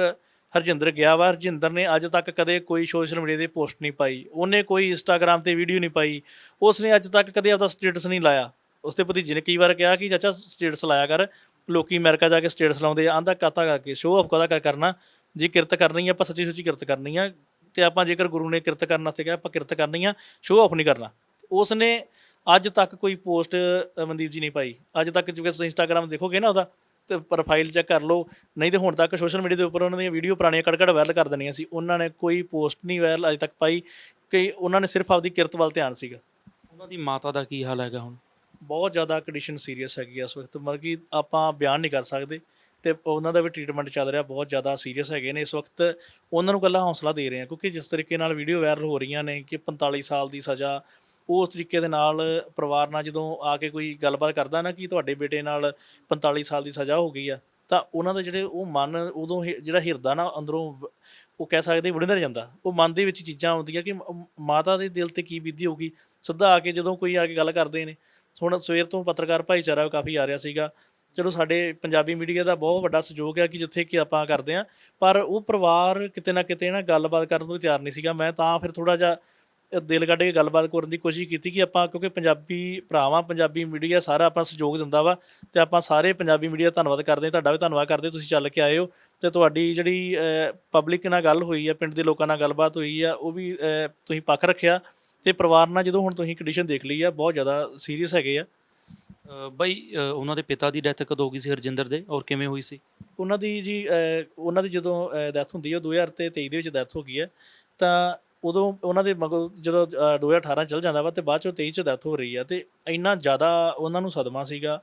[SPEAKER 1] ਹਰਜਿੰਦਰ ਗਿਆ ਵਾ, ਹਰਜਿੰਦਰ ਨੇ ਅੱਜ ਤੱਕ ਕਦੇ ਕੋਈ ਸੋਸ਼ਲ ਮੀਡੀਆ ਤੇ ਪੋਸਟ ਨਹੀਂ ਪਾਈ, ਉਹਨੇ ਕੋਈ ਇੰਸਟਾਗ੍ਰam ਤੇ ਵੀਡੀਓ ਨਹੀਂ ਪਾਈ, ਉਸਨੇ ਅੱਜ ਤੱਕ ਕਦੇ ਆਪਦਾ ਸਟੇਟਸ ਨਹੀਂ ਲਾਇਆ। ਉਸਦੇ ਭਤੀਜੇ ਨੇ ਕਈ ਵਾਰ ਕਿਹਾ ਕਿ, ਚਾਚਾ ਸਟੇਟਸ ਲਾਇਆ ਕਰ, ਲੋਕੀ ਅਮਰੀਕਾ ਜਾ ਕੇ ਸਟੇਟਸ ਲਾਉਂਦੇ ਆ, ਆਂਦਾ ਕਾਤਾ ਕਰਕੇ ਸ਼ੋਅ ਆਫ ਕਾਹਦਾ ਕਰ ਕਰਨਾ, ਜੇ ਕਿਰਤ ਕਰਨੀ ਆ, ਆਪਾਂ ਸੱਚੀ ਸੁੱਚੀ ਕਿਰਤ ਕਰਨੀ ਆ, ਤੇ ਆਪਾਂ ਜੇਕਰ ਗੁਰੂ ਨੇ ਕਿਰਤ ਕਰਨ ਵਾਸਤੇ ਕਿਹਾ, ਆਪਾਂ ਕਿਰਤ ਕਰਨੀ ਆ ਸ਼ੋਅ ਆਫ ਨਹੀਂ ਕਰਨਾ। ਉਸਨੇ ਅੱਜ ਤੱਕ ਕੋਈ ਪੋਸਟ ਮਨਦੀਪ ਜੀ ਨਹੀਂ ਪਾਈ। ਅੱਜ ਤੱਕ ਜੇ ਤੁਸੀਂ ਇੰਸਟਾਗ੍ਰam ਦੇਖੋਗੇ ਨਾ ਉਹਦਾ ਤੇ ਪ੍ਰੋਫਾਈਲ ਚੈੱਕ ਕਰ ਲਓ। ਨਹੀਂ ਤੇ ਹੁਣ ਤੱਕ ਸੋਸ਼ਲ ਮੀਡੀਆ ਦੇ ਉੱਪਰ ਉਹਨਾਂ ਦੀਆਂ ਵੀਡੀਓ ਪੁਰਾਣੀਆਂ ਕੱਢ ਵਾਇਰਲ ਕਰ ਦੇਣੀਆਂ ਸੀ। ਉਹਨਾਂ ਨੇ ਕੋਈ ਪੋਸਟ ਨਹੀਂ ਵਾਇਰਲ ਅਜੇ ਤੱਕ ਪਾਈ ਕਿ ਉਹਨਾਂ ਨੇ ਸਿਰਫ ਆਪਦੀ ਕਿਰਤ ਵੱਲ ਧਿਆਨ ਸੀਗਾ।
[SPEAKER 2] ਉਹਨਾਂ ਦੀ ਮਾਤਾ ਦਾ ਕੀ ਹਾਲ ਹੈਗਾ ਹੁਣ?
[SPEAKER 1] ਬਹੁਤ ਜ਼ਿਆਦਾ ਕੰਡੀਸ਼ਨ ਸੀਰੀਅਸ ਹੈਗੀ ਆ ਇਸ ਵਕਤ। ਮਤਲਬ ਕਿ ਆਪਾਂ ਬਿਆਨ ਨਹੀਂ ਕਰ ਸਕਦੇ ਤੇ ਉਹਨਾਂ ਦਾ ਵੀ ਟ੍ਰੀਟਮੈਂਟ ਚੱਲ ਰਿਹਾ ਬਹੁਤ ਜ਼ਿਆਦਾ ਸੀਰੀਅਸ ਹੈਗੇ ਨੇ ਇਸ ਵਕਤ। ਉਹਨਾਂ ਨੂੰ ਕੱਲਾ ਹੌਸਲਾ ਦੇ ਰਹੇ ਆ ਕਿਉਂਕਿ ਜਿਸ ਤਰੀਕੇ ਨਾਲ ਵੀਡੀਓ ਵਾਇਰਲ ਹੋ ਰਹੀਆਂ ਨੇ ਕਿ 45 ਸਾਲ ਦੀ ਸਜ਼ਾ ਉਸ ਤਰੀਕੇ ਦੇ ਨਾਲ ਪਰਿਵਾਰ ਨਾਲ ਜਦੋਂ ਆ ਕੇ ਕੋਈ ਗੱਲਬਾਤ ਕਰਦਾ ਨਾ ਕਿ ਤੁਹਾਡੇ ਬੇਟੇ ਨਾਲ 45 ਸਾਲ ਦੀ ਸਜ਼ਾ ਹੋ ਗਈ ਆ, ਤਾਂ ਉਹਨਾਂ ਦੇ ਜਿਹੜੇ ਉਹ ਮਨ ਉਦੋਂ ਹੀ- ਜਿਹੜਾ ਹਿਰਦਾ ਨਾ ਅੰਦਰੋਂ ਉਹ ਕਹਿ ਸਕਦੇ ਵੜਿੰਦਰ ਜਾਂਦਾ। ਉਹ ਮਨ ਦੇ ਵਿੱਚ ਚੀਜ਼ਾਂ ਆਉਂਦੀਆਂ ਕਿ ਮਾਤਾ ਦੇ ਦਿਲ ਤੇ ਕੀ ਬੀਤੀ ਹੋਊਗੀ। ਸਿੱਧਾ ਆ ਕੇ ਜਦੋਂ ਕੋਈ ਆ ਕੇ ਗੱਲ ਕਰਦੇ ਨੇ, ਹੁਣ ਸਵੇਰ ਤੋਂ ਪੱਤਰਕਾਰ ਭਾਈਚਾਰਾ ਕਾਫੀ ਆ ਰਿਹਾ ਸੀਗਾ। ਚਲੋ ਸਾਡੇ ਪੰਜਾਬੀ ਮੀਡੀਆ ਦਾ ਬਹੁਤ ਵੱਡਾ ਸਹਿਯੋਗ ਹੈ ਕਿ ਜਿੱਥੇ ਕਿ ਆਪਾਂ ਕਰਦੇ ਆ, ਪਰ ਉਹ ਪਰਿਵਾਰ ਕਿਤੇ ਨਾ ਕਿਤੇ ਨਾ ਗੱਲਬਾਤ ਕਰਨ ਤੋਂ ਤਿਆਰ ਨਹੀਂ ਸੀਗਾ। ਮੈਂ ਤਾਂ ਫਿਰ ਥੋੜਾ ਜਿਹਾ ਦਿਲ ਕੱਢ ਕੇ ਗੱਲਬਾਤ ਕਰਨ ਦੀ ਕੋਸ਼ਿਸ਼ ਕੀਤੀ ਕਿ ਆਪਾਂ ਕਿਉਂਕਿ ਪੰਜਾਬੀ ਭਰਾਵਾਂ ਪੰਜਾਬੀ ਮੀਡੀਆ ਸਾਰਾ ਆਪਣਾ ਸਹਿਯੋਗ ਦਿੰਦਾ ਵਾ ਤੇ ਆਪਾਂ ਸਾਰੇ ਪੰਜਾਬੀ ਮੀਡੀਆ ਧੰਨਵਾਦ ਕਰਦੇ ਹਾਂ। ਤੁਹਾਡਾ ਵੀ ਧੰਨਵਾਦ ਕਰਦੇ ਤੁਸੀਂ ਚੱਲ ਕੇ ਆਏ ਹੋ ਤੇ ਤੁਹਾਡੀ ਜਿਹੜੀ ਪਬਲਿਕ ਨਾਲ ਗੱਲ ਹੋਈ ਹੈ ਪਿੰਡ ਦੇ ਲੋਕਾਂ ਨਾਲ ਗੱਲਬਾਤ ਹੋਈ ਆ ਉਹ ਵੀ ਤੁਸੀਂ ਪੱਖ ਰੱਖਿਆ ਤੇ ਪਰਿਵਾਰ ਨਾਲ ਜਦੋਂ ਹੁਣ ਤੁਸੀਂ ਕੰਡੀਸ਼ਨ ਦੇਖ ਲਈ ਆ ਬਹੁਤ ਜ਼ਿਆਦਾ ਸੀਰੀਅਸ ਹੈਗੇ ਆ।
[SPEAKER 2] ਬਈ ਉਹਨਾਂ ਦੇ ਪਿਤਾ ਦੀ ਡੈਥ ਕਦੋਂ ਹੋ ਗਈ ਸੀ ਹਰਜਿੰਦਰ ਦੇ ਔਰ ਕਿਵੇਂ ਹੋਈ ਸੀ?
[SPEAKER 1] ਉਹਨਾਂ ਦੀ ਜੀ ਉਹਨਾਂ ਦੀ ਜਦੋਂ ਡੈਥ ਹੁੰਦੀ ਹੈ ਉਹ 2023 ਦੇ ਵਿੱਚ ਡੈਥ ਹੋ ਗਈ ਹੈ ਤਾਂ ਉਦੋਂ ਉਹਨਾਂ ਦੇ ਮਗਰ ਜਦੋਂ ਅ, 2018 ਚੱਲ ਜਾਂਦਾ ਵਾ ਤੇ ਬਾਅਦ ਚੋਂ 23 ਚ ਡੈਥ ਹੋ ਰਹੀ ਆ ਤੇ ਇੰਨਾ ਜ਼ਿਆਦਾ ਉਹਨਾਂ ਨੂੰ ਸਦਮਾ ਸੀਗਾ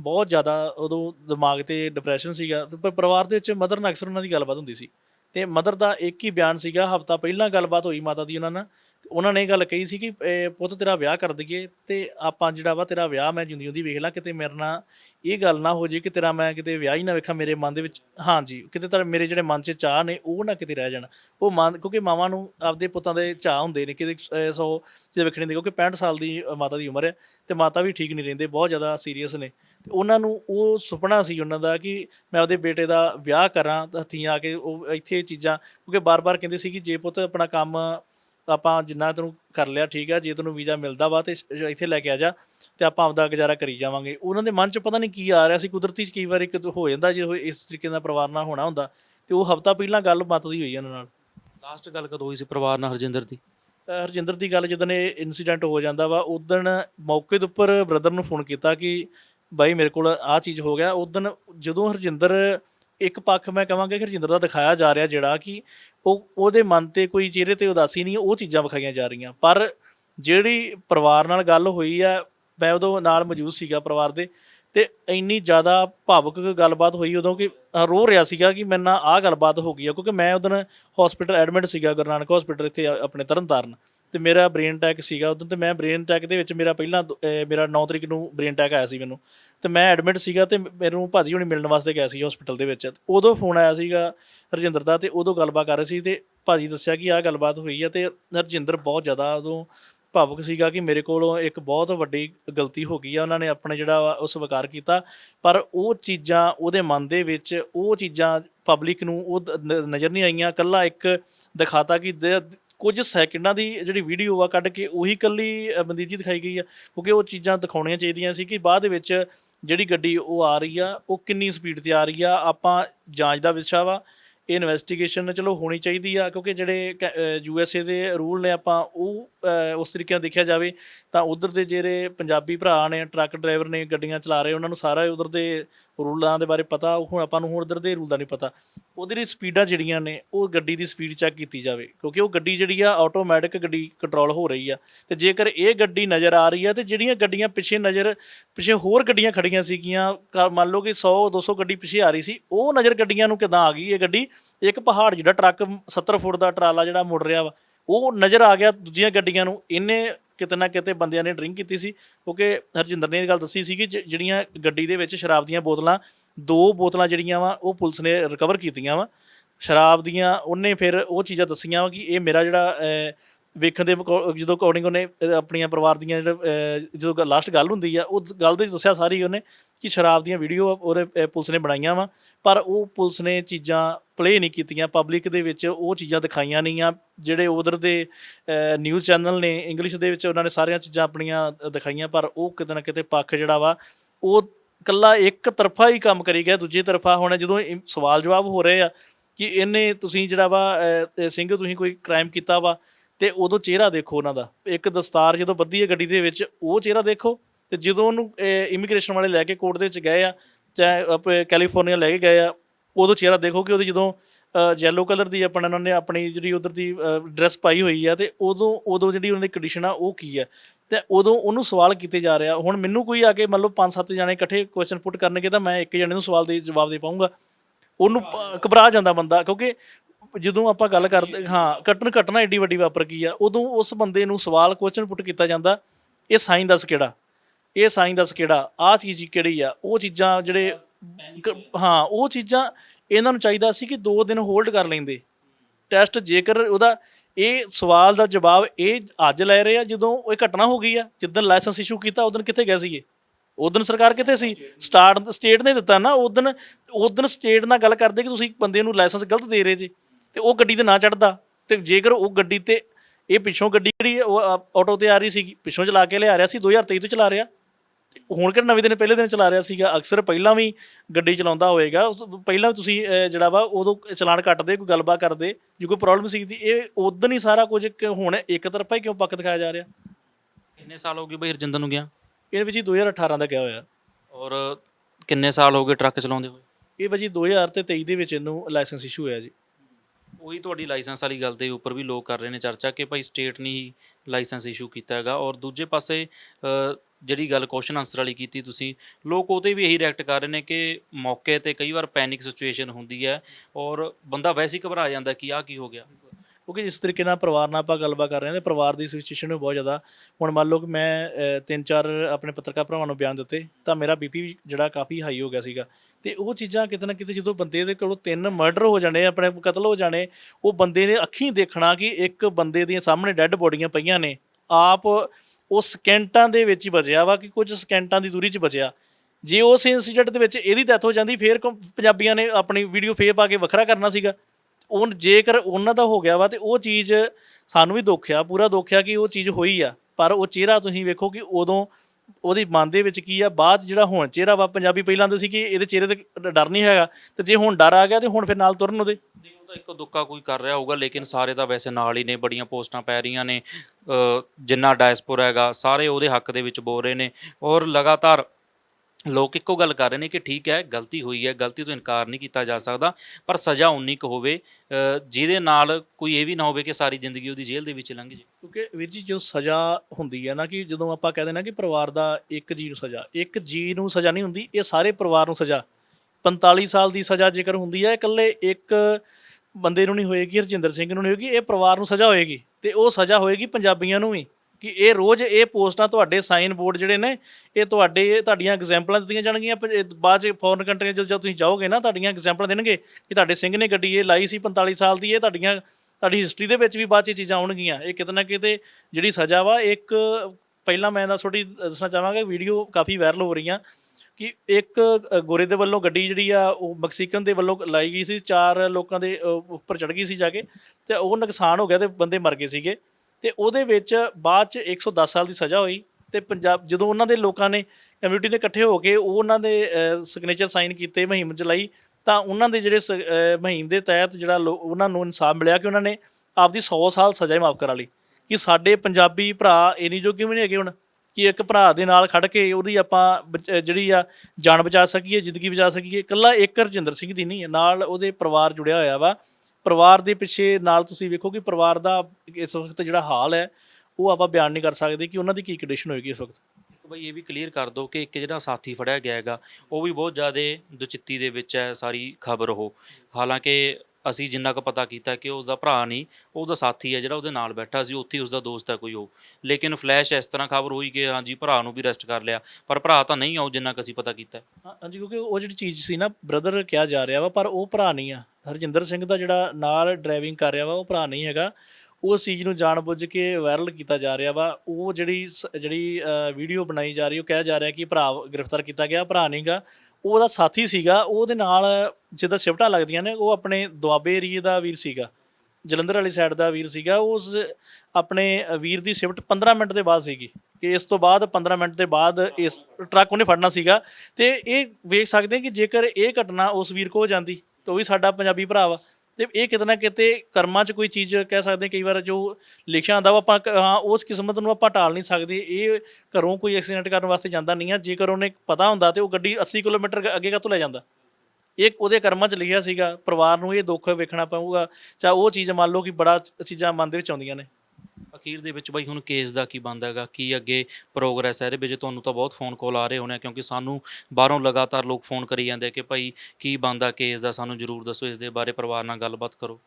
[SPEAKER 1] ਬਹੁਤ ਜ਼ਿਆਦਾ ਉਦੋਂ ਦਿਮਾਗ ਤੇ ਡਿਪਰੈਸ਼ਨ ਸੀਗਾ ਤੇ ਪਰ ਪਰਿਵਾਰ ਦੇ ਵਿੱਚ ਮਦਰ ਨਾਲ ਅਕਸਰ ਉਹਨਾਂ ਦੀ ਗੱਲਬਾਤ ਹੁੰਦੀ ਸੀ। ਤੇ ਮਦਰ ਦਾ ਇੱਕ ਹੀ ਬਿਆਨ ਸੀਗਾ ਹਫਤਾ ਪਹਿਲਾਂ ਗੱਲਬਾਤ ਹੋਈ ਮਾਤਾ ਦੀ ਉਹਨਾਂ ਨਾਲ ਉਹਨਾਂ ਨੇ ਇਹ ਗੱਲ ਕਹੀ ਸੀ ਕਿ ਪੁੱਤ ਤੇਰਾ ਵਿਆਹ ਕਰ ਦਈਏ ਤੇ ਆਪਾਂ ਜਿਹੜਾ ਵਾ ਤੇਰਾ ਵਿਆਹ ਮੈਂ ਜਿੰਦੀ ਹੁੰਦੀ ਵੇਖ ਲਾਂ, ਕਿਤੇ ਮੇਰੇ ਨਾਲ ਇਹ ਗੱਲ ਨਾ ਹੋ ਜੇ ਕਿ ਤੇਰਾ ਮੈਂ ਕਿਤੇ ਵਿਆਹ ਹੀ ਨਾ ਵੇਖਾਂ ਮੇਰੇ ਮਨ ਦੇ ਵਿੱਚ। ਹਾਂਜੀ ਕਿਤੇ ਤਾਂ ਮੇਰੇ ਜਿਹੜੇ ਮਨ 'ਚ ਚਾਹ ਨੇ, ਉਹ ਨਾ ਕਿਤੇ ਰਹਿ ਜਾਣ। ਉਹ ਮਨ, ਕਿਉਂਕਿ ਮਾਵਾਂ ਨੂੰ ਆਪਦੇ ਪੁੱਤਾਂ ਦੇ ਚਾਹ ਹੁੰਦੇ ਨੇ, ਕਿਤੇ 100 ਜੇ ਵੇਖਣੇ ਦੇ ਕਿਉਂਕਿ 65 ਸਾਲ ਦੀ ਮਾਤਾ ਦੀ ਉਮਰ ਹੈ ਤੇ ਮਾਤਾ ਵੀ ਠੀਕ ਨਹੀਂ ਰਹਿੰਦੇ, ਬਹੁਤ ਜ਼ਿਆਦਾ ਸੀਰੀਅਸ ਨੇ। ਤੇ ਉਹਨਾਂ ਨੂੰ ਉਹ ਸੁਪਨਾ ਸੀ ਉਹਨਾਂ ਦਾ ਕਿ ਮੈਂ ਉਹਦੇ ਬੇਟੇ ਦਾ ਵਿਆਹ ਕਰਾਂ, ਤਾਂ ਹੱਥੀਂ ਆ ਕੇ ਉਹ ਇੱਥੇ ਚੀਜ਼ਾਂ, ਕਿਉਂਕਿ ਬਾਰ-ਬਾਰ ਕਹਿੰਦੇ ਸੀ ਕਿ ਜੇ ਪੁੱਤ ਆਪਣਾ ਕੰਮ ਆਪਾਂ ਜਿੰਨਾ ਤੈਨੂੰ ਕਰ ਲਿਆ ਠੀਕ ਆ ਜੇ ਤੈਨੂੰ ਵੀਜ਼ਾ ਮਿਲਦਾ ਵਾ ਤੇ ਇੱਥੇ ਲੈ ਕੇ ਆ ਜਾ ਤੇ ਆਪਾਂ ਆਪਦਾ ਗੁਜ਼ਾਰਾ ਕਰੀ ਜਾਵਾਂਗੇ। ਉਹਨਾਂ ਦੇ ਮਨ 'ਚ ਪਤਾ ਨਹੀਂ ਕੀ ਆ ਰਿਹਾ ਸੀ ਕੁਦਰਤੀ 'ਚ ਕਈ ਵਾਰ ਇੱਕ ਹੋ ਜਾਂਦਾ ਜੇ ਉਹ ਇਸ ਤਰੀਕੇ ਦਾ ਪਰਿਵਾਰ ਨਾਲ ਹੋਣਾ ਹੁੰਦਾ ਤੇ ਉਹ ਹਫਤਾ ਪਹਿਲਾਂ ਗੱਲ ਬਾਤ ਦੀ ਹੋਈ ਉਹਨਾਂ ਨਾਲ।
[SPEAKER 2] ਲਾਸਟ ਗੱਲ ਕਦੋਂ ਹੋਈ ਸੀ ਪਰਿਵਾਰ ਨਾਲ ਹਰਜਿੰਦਰ ਦੀ?
[SPEAKER 1] ਅਹ ਹਰਜਿੰਦਰ ਦੀ ਗੱਲ ਜਦੋਂ ਇਹ ਇਨਸੀਡੈਂਟ ਹੋ ਜਾਂਦਾ ਵਾ ਉਦੋਂ ਮੌਕੇ ਦੇ ਉੱਪਰ ਬ੍ਰਦਰ ਨੂੰ ਫੋਨ ਕੀਤਾ ਕਿ ਬਾਈ ਮੇਰੇ ਕੋਲ ਆਹ ਚੀਜ਼ ਹੋ ਗਿਆ। ਉਦੋਂ ਜਦੋਂ ਹਰਜਿੰਦਰ ਇੱਕ ਪੱਖ ਮੈਂ ਕਹਾਂਗਾ ਕਿ ਹਰਜਿੰਦਰ ਦਾ ਦਿਖਾਇਆ ਜਾ ਰਿਹਾ ਜਿਹੜਾ ਕਿ ਉਹ, ਉਹਦੇ ਮਨ ਤੇ ਕੋਈ ਚਿਹਰੇ ਤੇ ਉਦਾਸੀ ਨਹੀਂ, ਉਹ ਚੀਜ਼ਾਂ ਵਿਖਾਈਆਂ ਜਾ ਰਹੀਆਂ। ਪਰ ਜਿਹੜੀ ਪਰਿਵਾਰ ਨਾਲ ਗੱਲ ਹੋਈ ਆ, ਮੈਂ ਉਦੋਂ ਨਾਲ ਮੌਜੂਦ ਸੀਗਾ ਪਰਿਵਾਰ ਦੇ ਤੇ ਇੰਨੀ ਜ਼ਿਆਦਾ ਭਾਵੁਕ ਗੱਲਬਾਤ ਹੋਈ ਉਦੋਂ ਕਿ ਰੋ ਰਿਹਾ ਸੀਗਾ ਕਿ ਮੇਰੇ ਨਾਲ ਆਹ ਗੱਲਬਾਤ ਹੋ ਗਈ ਆ, ਕਿਉਂਕਿ ਮੈਂ ਉਦੋਂ ਹਸਪੀਟਲ ਐਡਮਿਟ ਸੀਗਾ, ਗੁਰੂ ਨਾਨਕ ਹਸਪੀਟਲ ਇੱਥੇ ਆਪਣੇ ਤਰਨਤਾਰਨ। ਤੇ ਮੇਰਾ ਬ੍ਰੇਨ ਅਟੈਕ ਸੀਗਾ ਉਦੋਂ, ਤੇ ਮੈਂ ਬ੍ਰੇਨ ਅਟੈਕ ਦੇ ਵਿੱਚ ਮੇਰਾ ਪਹਿਲਾਂ ਮੇਰਾ 9 ਤਰੀਕ ਨੂੰ ਬ੍ਰੇਨ ਅਟੈਕ ਆਇਆ ਸੀ ਮੈਨੂੰ। ਤੇ ਮੈਂ ਐਡਮਿਟ ਸੀਗਾ ਤੇ ਮੈਨੂੰ ਭਾਜੀ ਹੁਣੀ ਮਿਲਣ ਵਾਸਤੇ ਗਿਆ ਸੀ ਹਸਪੀਟਲ ਦੇ ਵਿੱਚ। ਉਦੋਂ ਫੋਨ ਆਇਆ ਸੀਗਾ ਰਜਿੰਦਰ ਦਾ ਤੇ ਉਦੋਂ ਗੱਲਬਾਤ ਕਰ ਰਹੇ ਸੀ ਤੇ ਭਾਜੀ ਦੱਸਿਆ ਕਿ ਆਹ ਗੱਲਬਾਤ ਹੋਈ ਆ ਤੇ ਹਰਜਿੰਦਰ ਬਹੁਤ ਜ਼ਿਆਦਾ ਉਦੋਂ ਭਾਵੁਕ ਸੀਗਾ ਕਿ ਮੇਰੇ ਕੋਲੋਂ ਇੱਕ ਬਹੁਤ ਵੱਡੀ ਗਲਤੀ ਹੋ ਗਈ ਆ ਉਹਨਾਂ ਨੇ ਆਪਣੇ ਜਿਹੜਾ ਵਾ ਉਹ ਸਵੀਕਾਰ ਕੀਤਾ। ਪਰ ਉਹ ਚੀਜ਼ਾਂ ਉਹਦੇ ਮਨ ਦੇ ਵਿੱਚ ਉਹ ਚੀਜ਼ਾਂ ਪਬਲਿਕ ਨੂੰ ਉਹ ਨ- ਨਜ਼ਰ ਨਹੀਂ ਆਈਆਂ। ਕੱਲਾ ਇੱਕ ਦਿਖਾਤਾ ਕਿ ਕੁਝ ਸੈਕਿੰਡਾਂ ਦੀ ਜਿਹੜੀ ਵੀਡੀਓ ਆ ਕੱਢ ਕੇ ਉਹੀ ਕੱਲੀ ਅ, ਜੀ ਦਿਖਾਈ ਗਈ ਆ। ਕਿਉਂਕਿ ਉਹ ਚੀਜ਼ਾਂ ਦਿਖਾਉਣੀਆਂ ਚਾਹੀਦੀਆਂ ਸੀ ਕਿ ਬਾਅਦ ਦੇ ਵਿੱਚ ਜਿਹੜੀ ਗੱਡੀ ਉਹ ਆ ਰਹੀ ਆ ਉਹ ਕਿੰਨੀ ਸਪੀਡ ਤੇ ਆ ਰਹੀ ਆ ਆਪਾਂ ਜਾਂਚ ਦਾ ਵਿਸ਼ਾ ਵਾ। ਇਹ ਇਨਵੈਸਟੀਗੇਸ਼ਨ ਚਲੋ ਹੋਣੀ ਚਾਹੀਦੀ ਆ, ਕਿਉਂਕਿ ਜਿਹੜੇ ਯੂ ਐਸ ਏ ਦੇ ਰੂਲ ਨੇ ਆਪਾਂ ਉਹ ਉਸ ਤਰੀਕੇ ਨਾਲ ਦੇਖਿਆ ਜਾਵੇ ਤਾਂ ਉਧਰ ਦੇ ਜਿਹੜੇ ਪੰਜਾਬੀ ਭਰਾ ਨੇ, ਟਰੱਕ ਡਰਾਈਵਰ ਨੇ, ਗੱਡੀਆਂ ਚਲਾ ਰਹੇ, ਉਹਨਾਂ ਨੂੰ ਸਾਰਾ ਉਧਰ ਦੇ ਰੂਲਾਂ ਦੇ ਬਾਰੇ ਪਤਾ ਹੁਣ ਆਪਾਂ ਨੂੰ ਹੁਣ ਉਧਰ ਦੇ ਰੂਲ ਦਾ ਨਹੀਂ ਪਤਾ। ਉਹਦੇ ਲਈ ਸਪੀਡਾਂ ਜਿਹੜੀਆਂ ਨੇ, ਉਹ ਗੱਡੀ ਦੀ ਸਪੀਡ ਚੈੱਕ ਕੀਤੀ ਜਾਵੇ। ਕਿਉਂਕਿ ਉਹ ਗੱਡੀ ਜਿਹੜੀ ਆ ਆਟੋਮੈਟਿਕ ਗੱਡੀ ਕੰਟਰੋਲ ਹੋ ਰਹੀ ਆ। ਤੇ ਜੇਕਰ ਇਹ ਗੱਡੀ ਨਜ਼ਰ ਆ ਰਹੀ ਆ, ਤੇ ਜਿਹੜੀਆਂ ਗੱਡੀਆਂ ਪਿੱਛੇ ਨਜ਼ਰ, ਪਿੱਛੇ ਹੋਰ ਗੱਡੀਆਂ ਖੜੀਆਂ ਸੀਗੀਆਂ, ਕ- ਮੰਨ ਲਓ ਕਿ 100 200 ਗੱਡੀ ਪਿੱਛੇ ਆ ਰਹੀ ਸੀ, ਉਹ ਨਜ਼ਰ ਗੱਡੀਆਂ ਨੂੰ ਕਿਦਾਂ ਆ ਗਈ ਇਹ ਗੱਡੀ? ਇੱਕ ਪਹਾੜ ਜਿਹੜਾ ਟਰੱਕ 70 ਫੁੱਟ ਦਾ ਟਰਾਲਾ ਜਿਹੜਾ ਮੁੜ ਰਿਹਾ ਵਾ, ਉਹ ਨਜ਼ਰ ਆ ਗਿਆ ਦੂਜੀਆਂ ਗੱਡੀਆਂ ਨੂੰ। ਇਹਨੇ ਕਿਤੇ ਨਾ ਕਿਤੇ ਬੰਦਿਆਂ ਨੇ ਡਰਿੰਕ ਕੀਤੀ ਸੀ, ਕਿਉਂਕਿ ਹਰਜਿੰਦਰ ਨੇ ਇਹ ਗੱਲ ਦੱਸੀ ਸੀ ਕਿ ਜਿਹੜੀਆਂ ਗੱਡੀ ਦੇ ਵਿੱਚ ਸ਼ਰਾਬ ਦੀਆਂ ਬੋਤਲਾਂ, ਦੋ ਬੋਤਲਾਂ ਜਿਹੜੀਆਂ ਵਾ, ਉਹ ਪੁਲਿਸ ਨੇ ਰਿਕਵਰ ਕੀਤੀਆਂ ਵਾ। ਸ਼ਰਾਬ ਦੀਆਂ ਉਹਨੇ ਫਿਰ ਉਹ ਚੀਜ਼ਾਂ ਦੱਸੀਆਂ ਵਾ ਕਿ ਇਹ ਮੇਰਾ ਜਿਹੜਾ ਵੇਖਣ ਦੇ ਮੁਕਾ- ਜਦੋਂ ਅਕੋਰਡਿੰਗ ਉਹਨੇ ਆਪਣੀਆਂ ਪਰਿਵਾਰ ਦੀਆਂ ਜਿਹੜਾ ਅਹ, ਜਦੋਂ ਲਾਸਟ ਗੱਲ ਹੁੰਦੀ ਆ ਉਹ ਗੱਲ ਦੇ ਦੱਸਿਆ ਸਾਰੀ ਉਹਨੇ ਕਿ ਸ਼ਰਾਬ ਦੀਆਂ ਵੀਡੀਓ ਉਹਦੇ ਪੁਲਿਸ ਨੇ ਬਣਾਈਆਂ ਵਾ ਪਰ ਉਹ ਪੁਲਿਸ ਨੇ ਚੀਜ਼ਾਂ ਪਲੇ ਨਹੀਂ ਕੀਤੀਆਂ ਪਬਲਿਕ ਦੇ ਵਿੱਚ ਉਹ ਚੀਜ਼ਾਂ ਦਿਖਾਈਆਂ ਨਹੀਂ ਆ ਜਿਹੜੇ ਉਧਰ ਦੇ ਨਿਊਜ਼ ਚੈਨਲ ਨੇ ਇੰਗਲਿਸ਼ ਦੇ ਵਿੱਚ ਉਹਨਾਂ ਨੇ ਸਾਰੀਆਂ ਚੀਜ਼ਾਂ ਆਪਣੀਆਂ ਦਿਖਾਈਆਂ ਪਰ ਉਹ ਕਿਤੇ ਨਾ ਕਿਤੇ ਪੱਖ ਜਿਹੜਾ ਵਾ ਉਹ ਕੱਲਾ ਇੱਕ ਤਰਫਾ ਹੀ ਕੰਮ ਕਰੀ ਗਿਆ ਦੂਜੀ ਤਰਫਾ ਹੁਣ ਜਦੋਂ ਇਹ ਸਵਾਲ ਜਵਾਬ ਹੋ ਰਹੇ ਆ ਕਿ ਇਹਨੇ ਤੁਸੀਂ ਜਿਹੜਾ ਵਾ ਸਿੰਘ ਤੁਸੀਂ ਕੋਈ ਕ੍ਰਾਈਮ ਕੀਤਾ ਵਾ ਤੇ ਉਦੋਂ ਚਿਹਰਾ ਦੇਖੋ ਉਹਨਾਂ ਦਾ। ਇੱਕ ਦਸਤਾਰ ਜਦੋਂ ਬੱਧੀ ਹੈ ਗੱਡੀ ਦੇ ਵਿੱਚ, ਉਹ ਚਿਹਰਾ ਦੇਖੋ ਤੇ ਜਦੋਂ ਉਹਨੂੰ ਇਮੀਗ੍ਰੇਸ਼ਨ ਵਾਲੇ ਲੈ ਕੇ ਕੋਰਟ ਦੇ ਵਿੱਚ ਗਏ ਆ ਚਾਹੇ ਆਪਣੇ ਕੈਲੀਫੋਰਨੀਆ ਲੈ ਕੇ ਗਏ ਆ, ਉਦੋਂ ਚਿਹਰਾ ਦੇਖੋ ਕਿ ਉਹਦੀ ਜਦੋਂ ਯੈਲੋ ਕਲਰ ਦੀ ਆਪਣਾ ਉਹਨਾਂ ਨੇ ਆਪਣੀ ਜਿਹੜੀ ਉਧਰ ਦੀ ਡਰੈਸ ਪਾਈ ਹੋਈ ਆ ਤੇ ਉਦੋਂ ਉਦੋਂ ਜਿਹੜੀ ਉਹਨਾਂ ਦੀ ਕੰਡੀਸ਼ਨ ਆ ਉਹ ਕੀ ਆ। ਤੇ ਉਦੋਂ ਉਹਨੂੰ ਸਵਾਲ ਕੀਤੇ ਜਾ ਰਿਹਾ ਹੁਣ ਮੈਨੂੰ ਕੋਈ ਆ ਕੇ ਮੰਨ ਲਓ ਪੰਜ ਸੱਤ ਜਣੇ ਇਕੱਠੇ ਕੁਐਸਚਨ ਪੁੱਟ ਕਰਨਗੇ ਤਾਂ ਮੈਂ ਇੱਕ ਜਣੇ ਨੂੰ ਸਵਾਲ ਦੇ ਜਵਾਬ ਦੇ ਪਾਉਂਗਾ ਉਹਨੂੰ ਘਬਰਾ ਜਾਂਦਾ ਬੰਦਾ ਕਿਉਂਕਿ ਜਦੋਂ ਆਪਾਂ ਗੱਲ ਕਰਦੇ ਹਾਂ ਘਟਨ ਘਟਨਾ ਏਡੀ ਵੱਡੀ ਵਾਪਰ ਗਈ ਆ ਉਦੋਂ ਉਸ ਬੰਦੇ ਨੂੰ ਸਵਾਲ ਕੁਐਸਚਨ ਪੁੱਟ ਕੀਤਾ ਜਾਂਦਾ ਇਹ ਸਾਈਨ ਦੱਸ ਕਿਹੜਾ? ਇਹ ਸਾਈਨ ਦੱਸ ਕਿਹੜਾ? ਆਹ ਚੀਜ਼ ਕਿਹੜੀ ਆ? ਉਹ ਚੀਜ਼ਾਂ ਜਿਹੜੇ ਹਾਂ ਉਹ ਚੀਜ਼ਾਂ ਇਹਨਾਂ ਨੂੰ ਚਾਹੀਦਾ ਸੀ ਕਿ 2 ਦਿਨ ਹੋਲਡ ਕਰ ਲੈਂਦੇ। ਟੈਸਟ ਜੇਕਰ ਉਹਦਾ ਇਹ ਸਵਾਲ ਦਾ ਜਵਾਬ ਇਹ ਅੱਜ ਲੈ ਰਹੇ ਆ ਜਦੋਂ ਇਹ ਘਟਨਾ ਹੋ ਗਈ ਆ ਜਿੱਦਣ ਲਾਇਸੈਂਸ ਇਸ਼ੂ ਕੀਤਾ ਉਦੋਂ ਕਿੱਥੇ ਗਏ ਸੀਗੇ? ਉਦੋਂ ਸਰਕਾਰ ਕਿੱਥੇ ਸੀ? ਸਟਾਰਟ ਸਟੇਟ ਨੇ ਦਿੱਤਾ ਨਾ ਉਦੋਂ ਉਦੋਂ ਸਟੇਟ ਨਾਲ ਗੱਲ ਕਰਦੇ ਕਿ ਤੁਸੀਂ ਬੰਦੇ ਨੂੰ ਲਾਇਸੈਂਸ ਗਲਤ ਦੇ ਰਹੇ ਜੀ। ਤੇ ਉਹ ਗੱਡੀ ਤੇ ਨਾ ਚੜਦਾ। ਤੇ ਜੇਕਰ ਉਹ ਗੱਡੀ ਤੇ ਇਹ ਪਿੱਛੋਂ ਗੱਡੀ ਜਿਹੜੀ ਆਟੋ ਤੇ ਆ ਰਹੀ ਸੀ ਪਿੱਛੋਂ ਚਲਾ ਕੇ ਲਿਆ ਰਿਹਾ ਸੀ 2023 ਤੋਂ ਚਲਾ ਰਿਹਾ। ਤੇ ਹੁਣ ਕਿਹੜਾ ਨਵੇਂ ਦਿਨ ਪਹਿਲੇ ਦਿਨ ਚਲਾ ਰਿਹਾ ਸੀਗਾ। ਅਕਸਰ ਪਹਿਲਾਂ ਵੀ ਗੱਡੀ ਚਲਾਉਂਦਾ ਤੋਂ ਪਹਿਲਾਂ ਤੁਸੀਂ ਜਿਹੜਾ ਵਾ ਉਦੋਂ ਚਲਾਨ ਕੱਟਦੇ ਕੋਈ ਗੱਲਬਾਤ ਕਰਦੇ ਜੇ ਕੋਈ ਪ੍ਰੋਬਲਮ ਸੀ ਇਹ ਉਦੋਂ ਹੀ ਸਾਰਾ ਕੁਝ ਹੁਣ ਇੱਕ ਤਰਫਾ ਹੀ ਕਿਉਂ ਪੱਕ ਦਿਖਾਇਆ ਜਾ ਰਿਹਾ?
[SPEAKER 2] ਕਿੰਨੇ ਸਾਲ ਹੋ ਗਏ ਬਈ ਹਰਜਿੰਦਰ ਨੂੰ ਗਿਆ?
[SPEAKER 1] ਇਹਦੇ ਵਿੱਚ ਹੀ 2018 ਦਾ ਕਿਹਾ ਹੋਇਆ।
[SPEAKER 2] ਔਰ ਕਿੰਨੇ ਸਾਲ ਹੋ ਗਏ ਟਰੱਕ ਚਲਾਉਂਦੇ ਹੋਏ?
[SPEAKER 1] ਇਹ ਭਾਜੀ 2023 ਦੇ ਵਿੱਚ ਇਹਨੂੰ ਲਾਇਸੈਂਸ ਇਸ਼ੂ ਹੋਇਆ ਜੀ।
[SPEAKER 2] ਉਹੀ ਤੁਹਾਡੀ ਲਾਇਸੈਂਸ ਵਾਲੀ ਗੱਲ ਦੇ ਉੱਪਰ ਵੀ ਲੋਕ ਕਰ ਰਹੇ ਨੇ ਚਰਚਾ ਕਿ ਭਾਈ ਸਟੇਟ ਨੇ ਹੀ ਲਾਇਸੈਂਸ ਇਸ਼ੂ ਕੀਤਾ ਹੈਗਾ ਔਰ ਦੂਜੇ ਪਾਸੇ ਅ, ਜਿਹੜੀ ਗੱਲ ਕੁਐਸਚਨ ਆਨਸਰ ਵਾਲੀ ਕੀਤੀ ਤੁਸੀਂ ਲੋਕ ਉਹਦੇ ਵੀ ਇਹੀ ਰਿਐਕਟ ਕਰ ਰਹੇ ਨੇ ਕਿ ਮੌਕੇ ਤੇ ਕਈ ਵਾਰ ਪੈਨਿਕ ਸਿਚੁਏਸ਼ਨ ਹੁੰਦੀ ਹੈ ਔਰ ਬੰਦਾ ਵੈਸੇ ਹੀ ਘਬਰਾ ਜਾਂਦਾ ਕਿ ਆਹ ਕੀ ਹੋ ਗਿਆ।
[SPEAKER 1] ਕਿਉਂਕਿ ਜਿਸ ਤਰੀਕੇ ਨਾਲ ਪਰਿਵਾਰ ਨਾਲ ਆਪਾਂ ਗੱਲਬਾਤ ਕਰ ਰਹੇ ਹਾਂ ਤੇ ਪਰਿਵਾਰ ਦੀ ਸਿਚੁਏਸ਼ਨ ਵੀ ਬਹੁਤ ਜ਼ਿਆਦਾ। ਹੁਣ ਮੰਨ ਲਓ ਕਿ ਮੈਂ ਅ, ਤਿੰਨ ਚਾਰ ਆਪਣੇ ਪੱਤਰਕਾਰ ਭਰਾਵਾਂ ਨੂੰ ਬਿਆਨ ਦਿੱਤੇ ਤਾਂ ਮੇਰਾ ਬੀਪੀ ਜਿਹੜਾ ਕਾਫੀ ਹਾਈ ਹੋ ਗਿਆ ਸੀਗਾ। ਤੇ ਉਹ ਚੀਜ਼ਾਂ ਕਿਤੇ ਨਾ ਕਿਤੇ ਜਦੋਂ ਬੰਦੇ ਦੇ ਕੋਲੋਂ ਤਿੰਨ ਮਰਡਰ ਹੋ ਜਾਣੇ ਆਪਣੇ ਕਤਲ ਹੋ ਜਾਣੇ ਉਹ ਬੰਦੇ ਨੇ ਅੱਖੀਂ ਦੇਖਣਾ ਕਿ ਇੱਕ ਬੰਦੇ ਦੀਆਂ ਸਾਹਮਣੇ ਡੈੱਡ ਬੋਡੀਆਂ ਪਈਆਂ ਨੇ। ਆਪ ਉਹ ਸਕਿੰਟਾਂ ਦੇ ਵਿੱਚ ਹੀ ਬਚਿਆ ਵਾ ਕਿ ਕੁਝ ਸਕਿੰਟਾਂ ਦੀ ਦੂਰੀ 'ਚ ਬਚਿਆ। ਜੇ ਉਸ ਇਨਸੀਡੈਂਟ ਦੇ ਵਿੱਚ ਇਹਦੀ ਡੈਥ ਹੋ ਜਾਂਦੀ ਫੇਰ ਕੌਣ- ਪੰਜਾਬੀਆਂ ਨੇ ਆਪਣੀ ਵੀਡੀਓ ਫੇਰ ਪਾ ਕੇ ਵੱਖਰਾ ਕਰਨਾ ਸੀਗਾ। ਉਹ ਜੇਕਰ ਉਹਨਾਂ ਦਾ ਹੋ ਗਿਆ ਵਾ ਤੇ ਉਹ ਚੀਜ਼ ਸਾਨੂੰ ਵੀ ਦੁੱਖ ਆ, ਪੂਰਾ ਦੁੱਖ ਆ ਕਿ ਉਹ ਚੀਜ਼ ਹੋਈ ਆ। ਪਰ ਉਹ ਚਿਹਰਾ ਤੁਸੀਂ ਵੇਖੋ ਕਿ ਉਦੋਂ ਉਹਦੀ ਮਨ ਦੇ ਵਿੱਚ ਕੀ ਆ, ਬਾਅਦ 'ਚ ਜਿਹੜਾ ਹੁਣ ਚਿਹਰਾ ਵਾ, ਪੰਜਾਬੀ ਪਹਿਲਾਂ ਦੇ ਸੀ ਕਿ ਇਹਦੇ ਚਿਹਰੇ ਤੇ ਡਰ ਨਹੀਂ ਹੈਗਾ ਤੇ ਜੇ ਹੁਣ ਡਰ ਆ ਗਿਆ ਤੇ ਹੁਣ ਫਿਰ ਨਾਲ ਤੁਰਨ ਉਹਦੇ।
[SPEAKER 2] ਨਹੀਂ, ਉਹ ਤਾਂ ਇੱਕੋ ਦੁੱਕਾ ਕੋਈ ਕਰ ਰਿਹਾ ਹੋਊਗਾ, ਲੇਕਿਨ ਸਾਰੇ ਤਾਂ ਵੈਸੇ ਨਾਲ ਹੀ ਨੇ, ਬੜੀਆਂ ਪੋਸਟਾਂ ਪੈ ਰਹੀਆਂ ਨੇ ਜਿੰਨਾ ਡਾਇਸਪੋਰਾ ਹੈਗਾ, ਸਾਰੇ ਉਹਦੇ ਹੱਕ ਦੇ ਵਿੱਚ ਬੋਲ ਰਹੇ ਨੇ ਔਰ ਲਗਾਤਾਰ ਲੋਕ ਇੱਕੋ ਗੱਲ ਕਰ ਰਹੇ ਨੇ ਕਿ ਠੀਕ ਹੈ, ਗਲਤੀ ਹੋਈ ਹੈ, ਗਲਤੀ ਤੋਂ ਇਨਕਾਰ ਨਹੀਂ ਕੀਤਾ ਜਾ ਸਕਦਾ, ਪਰ ਸਜ਼ਾ ਉਨੀ ਕੁ ਹੋਵੇ ਜਿਹਦੇ ਨਾਲ ਕੋਈ ਇਹ ਵੀ ਨਾ ਹੋਵੇ ਕਿ ਸਾਰੀ ਜ਼ਿੰਦਗੀ ਉਹਦੀ ਜੇਲ੍ਹ ਦੇ ਵਿੱਚ ਲੰਘ ਜੇ।
[SPEAKER 1] ਕਿਉਂਕਿ ਵੀਰ ਜੀ ਜੋ ਸਜ਼ਾ ਹੁੰਦੀ ਹੈ ਨਾ ਕਿ ਜਦੋਂ ਆਪਾਂ ਕਹਿੰਦੇ ਨਾ ਕਿ ਪਰਿਵਾਰ ਦਾ ਇੱਕ ਜੀ ਨੂੰ ਸਜ਼ਾ, ਇੱਕ ਜੀ ਨੂੰ ਸਜ਼ਾ ਨਹੀਂ ਹੁੰਦੀ, ਇਹ ਸਾਰੇ ਪਰਿਵਾਰ ਨੂੰ ਸਜ਼ਾ। 45 ਸਾਲ ਦੀ ਸਜ਼ਾ ਜੇਕਰ ਹੁੰਦੀ ਹੈ, ਇਕੱਲੇ ਇੱਕ ਬੰਦੇ ਨੂੰ ਨਹੀਂ ਹੋਏਗੀ, ਹਰਜਿੰਦਰ ਸਿੰਘ ਨੂੰ ਨਹੀਂ ਹੋਏਗੀ, ਇਹ ਪਰਿਵਾਰ ਨੂੰ ਸਜ਼ਾ ਹੋਏਗੀ ਤੇ ਉਹ ਸਜ਼ਾ ਹੋਏਗੀ ਪੰਜਾਬੀਆਂ ਨੂੰ ਵੀ। ਕਿ ਇਹ ਰੋਜ਼ ਇਹ ਪੋਸਟਾਂ ਤੁਹਾਡੇ ਸਾਈਨ ਬੋਰਡ ਜਿਹੜੇ ਨੇ ਇਹ ਤੁਹਾਡੇ ਤੁਹਾਡੀਆਂ ਐਗਜ਼ਾਮਪਲਾਂ ਦਿੱਤੀਆਂ ਜਾਣਗੀਆਂ ਪ- ਇਹ ਬਾਅਦ ਚ ਫੋਰਨ ਕੰਟਰੀਆਂ ਜਦੋਂ ਜਦੋਂ ਤੁਸੀਂ ਜਾਓਗੇ ਨਾ ਤੁਹਾਡੀਆਂ ਐਗਜ਼ਾਮਪਲਾਂ ਦੇਣਗੇ ਕਿ ਤੁਹਾਡੇ ਸਿੰਘ ਨੇ ਗੱਡੀ ਇਹ ਲਾਈ ਸੀ 45 ਸਾਲ ਦੀ ਇਹ ਤੁਹਾਡੀਆਂ ਤੁਹਾਡੀ ਹਿਸਟਰੀ ਦੇ ਵਿੱਚ ਵੀ ਬਾਅਦ ਚ ਇਹ ਚੀਜ਼ਾਂ ਆਉਣਗੀਆਂ। ਇਹ ਕਿਤੇ ਨਾ ਕਿਤੇ ਜਿਹੜੀ ਸਜ਼ਾ ਵਾ ਇੱਕ ਪਹਿਲਾਂ ਮੈਂ ਤਾਂ ਛੋਟੀ ਦੱਸਣਾ ਚਾਹਾਂਗਾ ਵੀਡੀਓ ਕਾਫੀ ਵਾਇਰਲ ਹੋ ਰਹੀਆਂ ਕਿ ਇੱਕ ਅ, ਗੋਰੇ ਦੇ ਵੱਲੋਂ ਗੱਡੀ ਜਿਹੜੀ ਆ ਉਹ ਮੈਕਸੀਕਨ ਦੇ ਵੱਲੋਂ ਲਾਈ ਗਈ ਸੀ ਚਾਰ ਲੋਕਾਂ ਦੇ ਅ, ਉੱਪਰ ਚੜ ਗਈ ਸੀ ਜਾ ਕੇ ਤੇ ਉਹ ਨੁਕਸਾਨ ਹੋ ਗਿਆ ਤੇ ਬੰਦੇ ਮਰ ਗਏ ਸੀਗੇ। ਤੇ ਉਹਦੇ ਵਿੱਚ ਬਾਅਦ ਚ 110 ਸਾਲ ਦੀ ਸਜ਼ਾ ਹੋਈ ਤੇ ਪੰਜਾਬ, ਜਦੋਂ ਉਹਨਾਂ ਦੇ ਲੋਕਾਂ ਨੇ ਕਮਿਊਨਿਟੀ ਨੇ ਇਕੱਠੇ ਹੋ ਕੇ ਉਹ ਉਹਨਾਂ ਦੇ ਸਿਗਨੇਚਰ ਸਾਈਨ ਕੀਤੇ ਮੁਹਿੰਮ ਚਲਾਈ ਤਾਂ ਉਹਨਾਂ ਦੇ ਜਿਹੜੇ ਸ- ਮੁਹਿੰਮ ਦੇ ਤਹਿਤ ਜਿਹੜਾ ਲੋ- ਉਹਨਾਂ ਨੂੰ ਇਨਸਾਫ ਮਿਲਿਆ ਕਿ ਉਹਨਾਂ ਨੇ ਆਪਦੀ 100 ਸਾਲ ਸਜ਼ਾ ਹੀ ਮਾਫ ਕਰਾ ਲਈ। ਕਿ ਸਾਡੇ ਪੰਜਾਬੀ ਭਰਾ ਇਨੀ ਜੋਗੇ ਵੀ ਨਹੀਂ ਹੈਗੇ ਹੁਣ, ਕਿ ਇੱਕ ਭਰਾ ਦੇ ਨਾਲ ਖੜ ਕੇ ਉਹਦੀ ਆਪਾਂ ਬਚ- ਜਿਹੜੀ ਆ ਜਾਨ ਬਚਾ ਸਕੀਏ, ਜ਼ਿੰਦਗੀ ਬਚਾ ਸਕੀਏ, ਇਕੱਲਾ ਇੱਕ ਰਜਿੰਦਰ ਸਿੰਘ ਦੀ ਨਹੀਂ ਨਾਲ ਉਹਦੇ ਪਰਿਵਾਰ ਜੁੜਿਆ ਹੋਇਆ ਵਾ। ਪਰਿਵਾਰ ਦੇ ਪਿੱਛੇ ਨਾਲ ਤੁਸੀਂ ਵੇਖੋ ਕਿ ਪਰਿਵਾਰ ਦਾ ਇਸ ਵਕਤ ਜਿਹੜਾ ਹਾਲ ਹੈ ਉਹ ਆਪਾਂ ਬਿਆਨ ਨਹੀਂ ਕਰ ਸਕਦੇ ਕਿ ਉਹਨਾਂ ਦੀ ਕੀ ਕੰਡੀਸ਼ਨ ਹੋਏਗੀ ਇਸ ਵਕਤ।
[SPEAKER 2] ਇੱਕ ਬਈ ਇਹ ਵੀ ਕਲੀਅਰ ਕਰ ਦਿਓ ਕਿ ਇੱਕ ਜਿਹੜਾ ਸਾਥੀ ਫੜਿਆ ਗਿਆ ਹੈਗਾ ਉਹ ਵੀ ਬਹੁਤ ਜ਼ਿਆਦਾ ਦੁਚਿੱਤੀ ਦੇ ਵਿੱਚ ਹੈ ਸਾਰੀ ਖਬਰ ਉਹ। ਹਾਲਾਂਕਿ ਅਸੀਂ ਜਿੰਨਾ ਕੁ ਪਤਾ ਕੀਤਾ ਕਿ ਉਸ ਦਾ ਭਰਾ ਨਹੀਂ ਉਹਦਾ ਸਾਥੀ ਹੈ ਜਿਹੜਾ ਉਹਦੇ ਨਾਲ ਬੈਠਾ ਸੀ ਉੱਥੇ ਉਸ ਦਾ ਦੋਸਤ ਹੈ ਕੋਈ ਉਹ। ਲੇਕਿਨ ਫਲੈਸ਼ ਇਸ ਤਰ੍ਹਾਂ ਖਬਰ ਹੋਈ ਕਿ ਹਾਂਜੀ ਭਰਾ ਨੂੰ ਵੀ ਅਰੈਸਟ ਕਰ ਲਿਆ ਪਰ ਭਰਾ ਤਾਂ ਨਹੀਂ ਆਉ ਜਿੰਨਾ ਕੁ ਅਸੀਂ ਪਤਾ ਕੀਤਾ।
[SPEAKER 1] ਹਾਂਜੀ ਕਿਉਂਕਿ ਉਹ ਜਿਹੜੀ ਚੀਜ਼ ਸੀ ਨਾ ਬ੍ਰਦਰ ਕਿਹਾ ਜਾ ਰਿਹਾ ਵਾ ਪਰ ਉਹ ਭਰਾ ਨਹੀਂ ਆ। ਹਰਜਿੰਦਰ ਸਿੰਘ ਦਾ ਜਿਹੜਾ ਨਾਲ ਡਰਾਈਵਿੰਗ ਕਰ ਰਿਹਾ ਵਾ, ਉਹ ਭਰਾ ਨਹੀਂ ਹੈਗਾ। ਉਸ ਚੀਜ਼ ਨੂੰ ਜਾਣਬੁੱਝ ਕੇ ਵਾਇਰਲ ਕੀਤਾ ਜਾ ਰਿਹਾ ਵਾ। ਉਹ ਜਿਹੜੀ ਸ- ਜਿਹੜੀ ਵੀਡੀਓ ਬਣਾਈ ਜਾ ਰਹੀ, ਉਹ ਕਿਹਾ ਜਾ ਰਿਹਾ ਕਿ ਭਰਾ ਗ੍ਰਿਫਤਾਰ ਕੀਤਾ ਗਿਆ, ਭਰਾ ਨਹੀਂਗਾ ਉਹ ਉਹਦਾ ਸਾਥੀ ਸੀਗਾ। ਉਹਦੇ ਨਾਲ ਜਿੱਦਾਂ ਸ਼ਿਫਟਾਂ ਲੱਗਦੀਆਂ ਨੇ, ਉਹ ਆਪਣੇ ਦੁਆਬੇ ਏਰੀਏ ਦਾ ਵੀਰ ਸੀਗਾ। ਜਲੰਧਰ ਵਾਲੀ ਸਾਈਡ ਦਾ ਵੀਰ ਸੀਗਾ। ਉਸ ਆਪਣੇ ਵੀਰ ਦੀ ਸ਼ਿਫਟ 15 ਮਿੰਟ ਦੇ ਬਾਅਦ ਸੀਗੀ। ਕਿ ਇਸ ਤੋਂ ਬਾਅਦ 15 ਮਿੰਟ ਦੇ ਬਾਅਦ ਇਸ ਟਰੱਕ ਉਹਨੇ ਫੜਨਾ ਸੀਗਾ। ਤੇ ਇਹ ਵੇਖ ਸਕਦੇ ਕਿ ਜੇਕਰ ਇਹ ਘਟਨਾ ਉਸ ਵੀਰ ਕੋ ਜਾਂਦੀ ਤਾਂ ਉਹ ਵੀ ਸਾਡਾ ਪੰਜਾਬੀ ਭਰਾ ਵਾ। ਤੇ ਇਹ ਕਿਤੇ ਨਾ ਕਿਤੇ ਕਰਮਾਂ 'ਚ ਕੋਈ ਚੀਜ਼ ਕਹਿ ਸਕਦੇ ਕਈ ਵਾਰ ਜੋ ਲਿਖਿਆ ਹੁੰਦਾ ਵਾ, ਆਪਾਂ ਕ- ਹਾਂ, ਉਸ ਕਿਸਮਤ ਨੂੰ ਆਪਾਂ ਟਾਲ ਨਹੀਂ ਸਕਦੇ। ਇਹ ਘਰੋਂ ਕੋਈ ਐਕਸੀਡੈਂਟ ਕਰਨ ਵਾਸਤੇ ਜਾਂਦਾ ਨਹੀਂ ਆ। ਜੇਕਰ ਉਹਨੇ ਪਤਾ ਹੁੰਦਾ ਤੇ ਉਹ ਗੱਡੀ 80 ਕਿਲੋਮੀਟਰ ਅੱਗੇ ਕਾਹਤੋਂ ਲੈ ਜਾਂਦਾ। ਇਹ ਉਹਦੇ ਕਰਮਾਂ 'ਚ ਲਿਖਿਆ ਸੀਗਾ, ਪਰਿਵਾਰ ਨੂੰ ਇਹ ਦੁੱਖ ਵੇਖਣਾ ਪਊਗਾ। ਚਾਹੇ ਉਹ ਚੀਜ਼ ਮੰਨ ਲਓ ਕਿ ਬੜਾ ਚੀਜ਼ਾਂ ਮਨ ਦੇ ਵਿੱਚ ਆਉਂਦੀਆਂ ਨੇ।
[SPEAKER 2] ਅਖੀਰ ਦੇ ਵਿੱਚ ਬਾਈ ਹੁਣ ਕੇਸ ਦਾ ਕੀ ਬਣਦਾ ਹੈਗਾ ਕੀ ਅੱਗੇ ਪ੍ਰੋਗਰੈਸ ਹੈ ਇਹਦੇ ਵਿੱਚ? ਤੁਹਾਨੂੰ ਤਾਂ ਬਹੁਤ ਫੋਨ ਕਾਲ ਆ ਰਹੇ ਹੋਣੇ ਆ ਕਿਉਂਕਿ ਸਾਨੂੰ ਬਾਹਰੋਂ ਲਗਾਤਾਰ ਲੋਕ ਫੋਨ ਕਰੀ ਜਾਂਦੇ ਆ ਕਿ ਭਾਈ ਕੀ ਬਣਦਾ ਕੇਸ ਦਾ ਸਾਨੂੰ ਜ਼ਰੂਰ ਦੱਸੋ ਇਸ ਦੇ ਬਾਰੇ ਪਰਿਵਾਰ ਨਾਲ ਗੱਲਬਾਤ ਕਰੋ।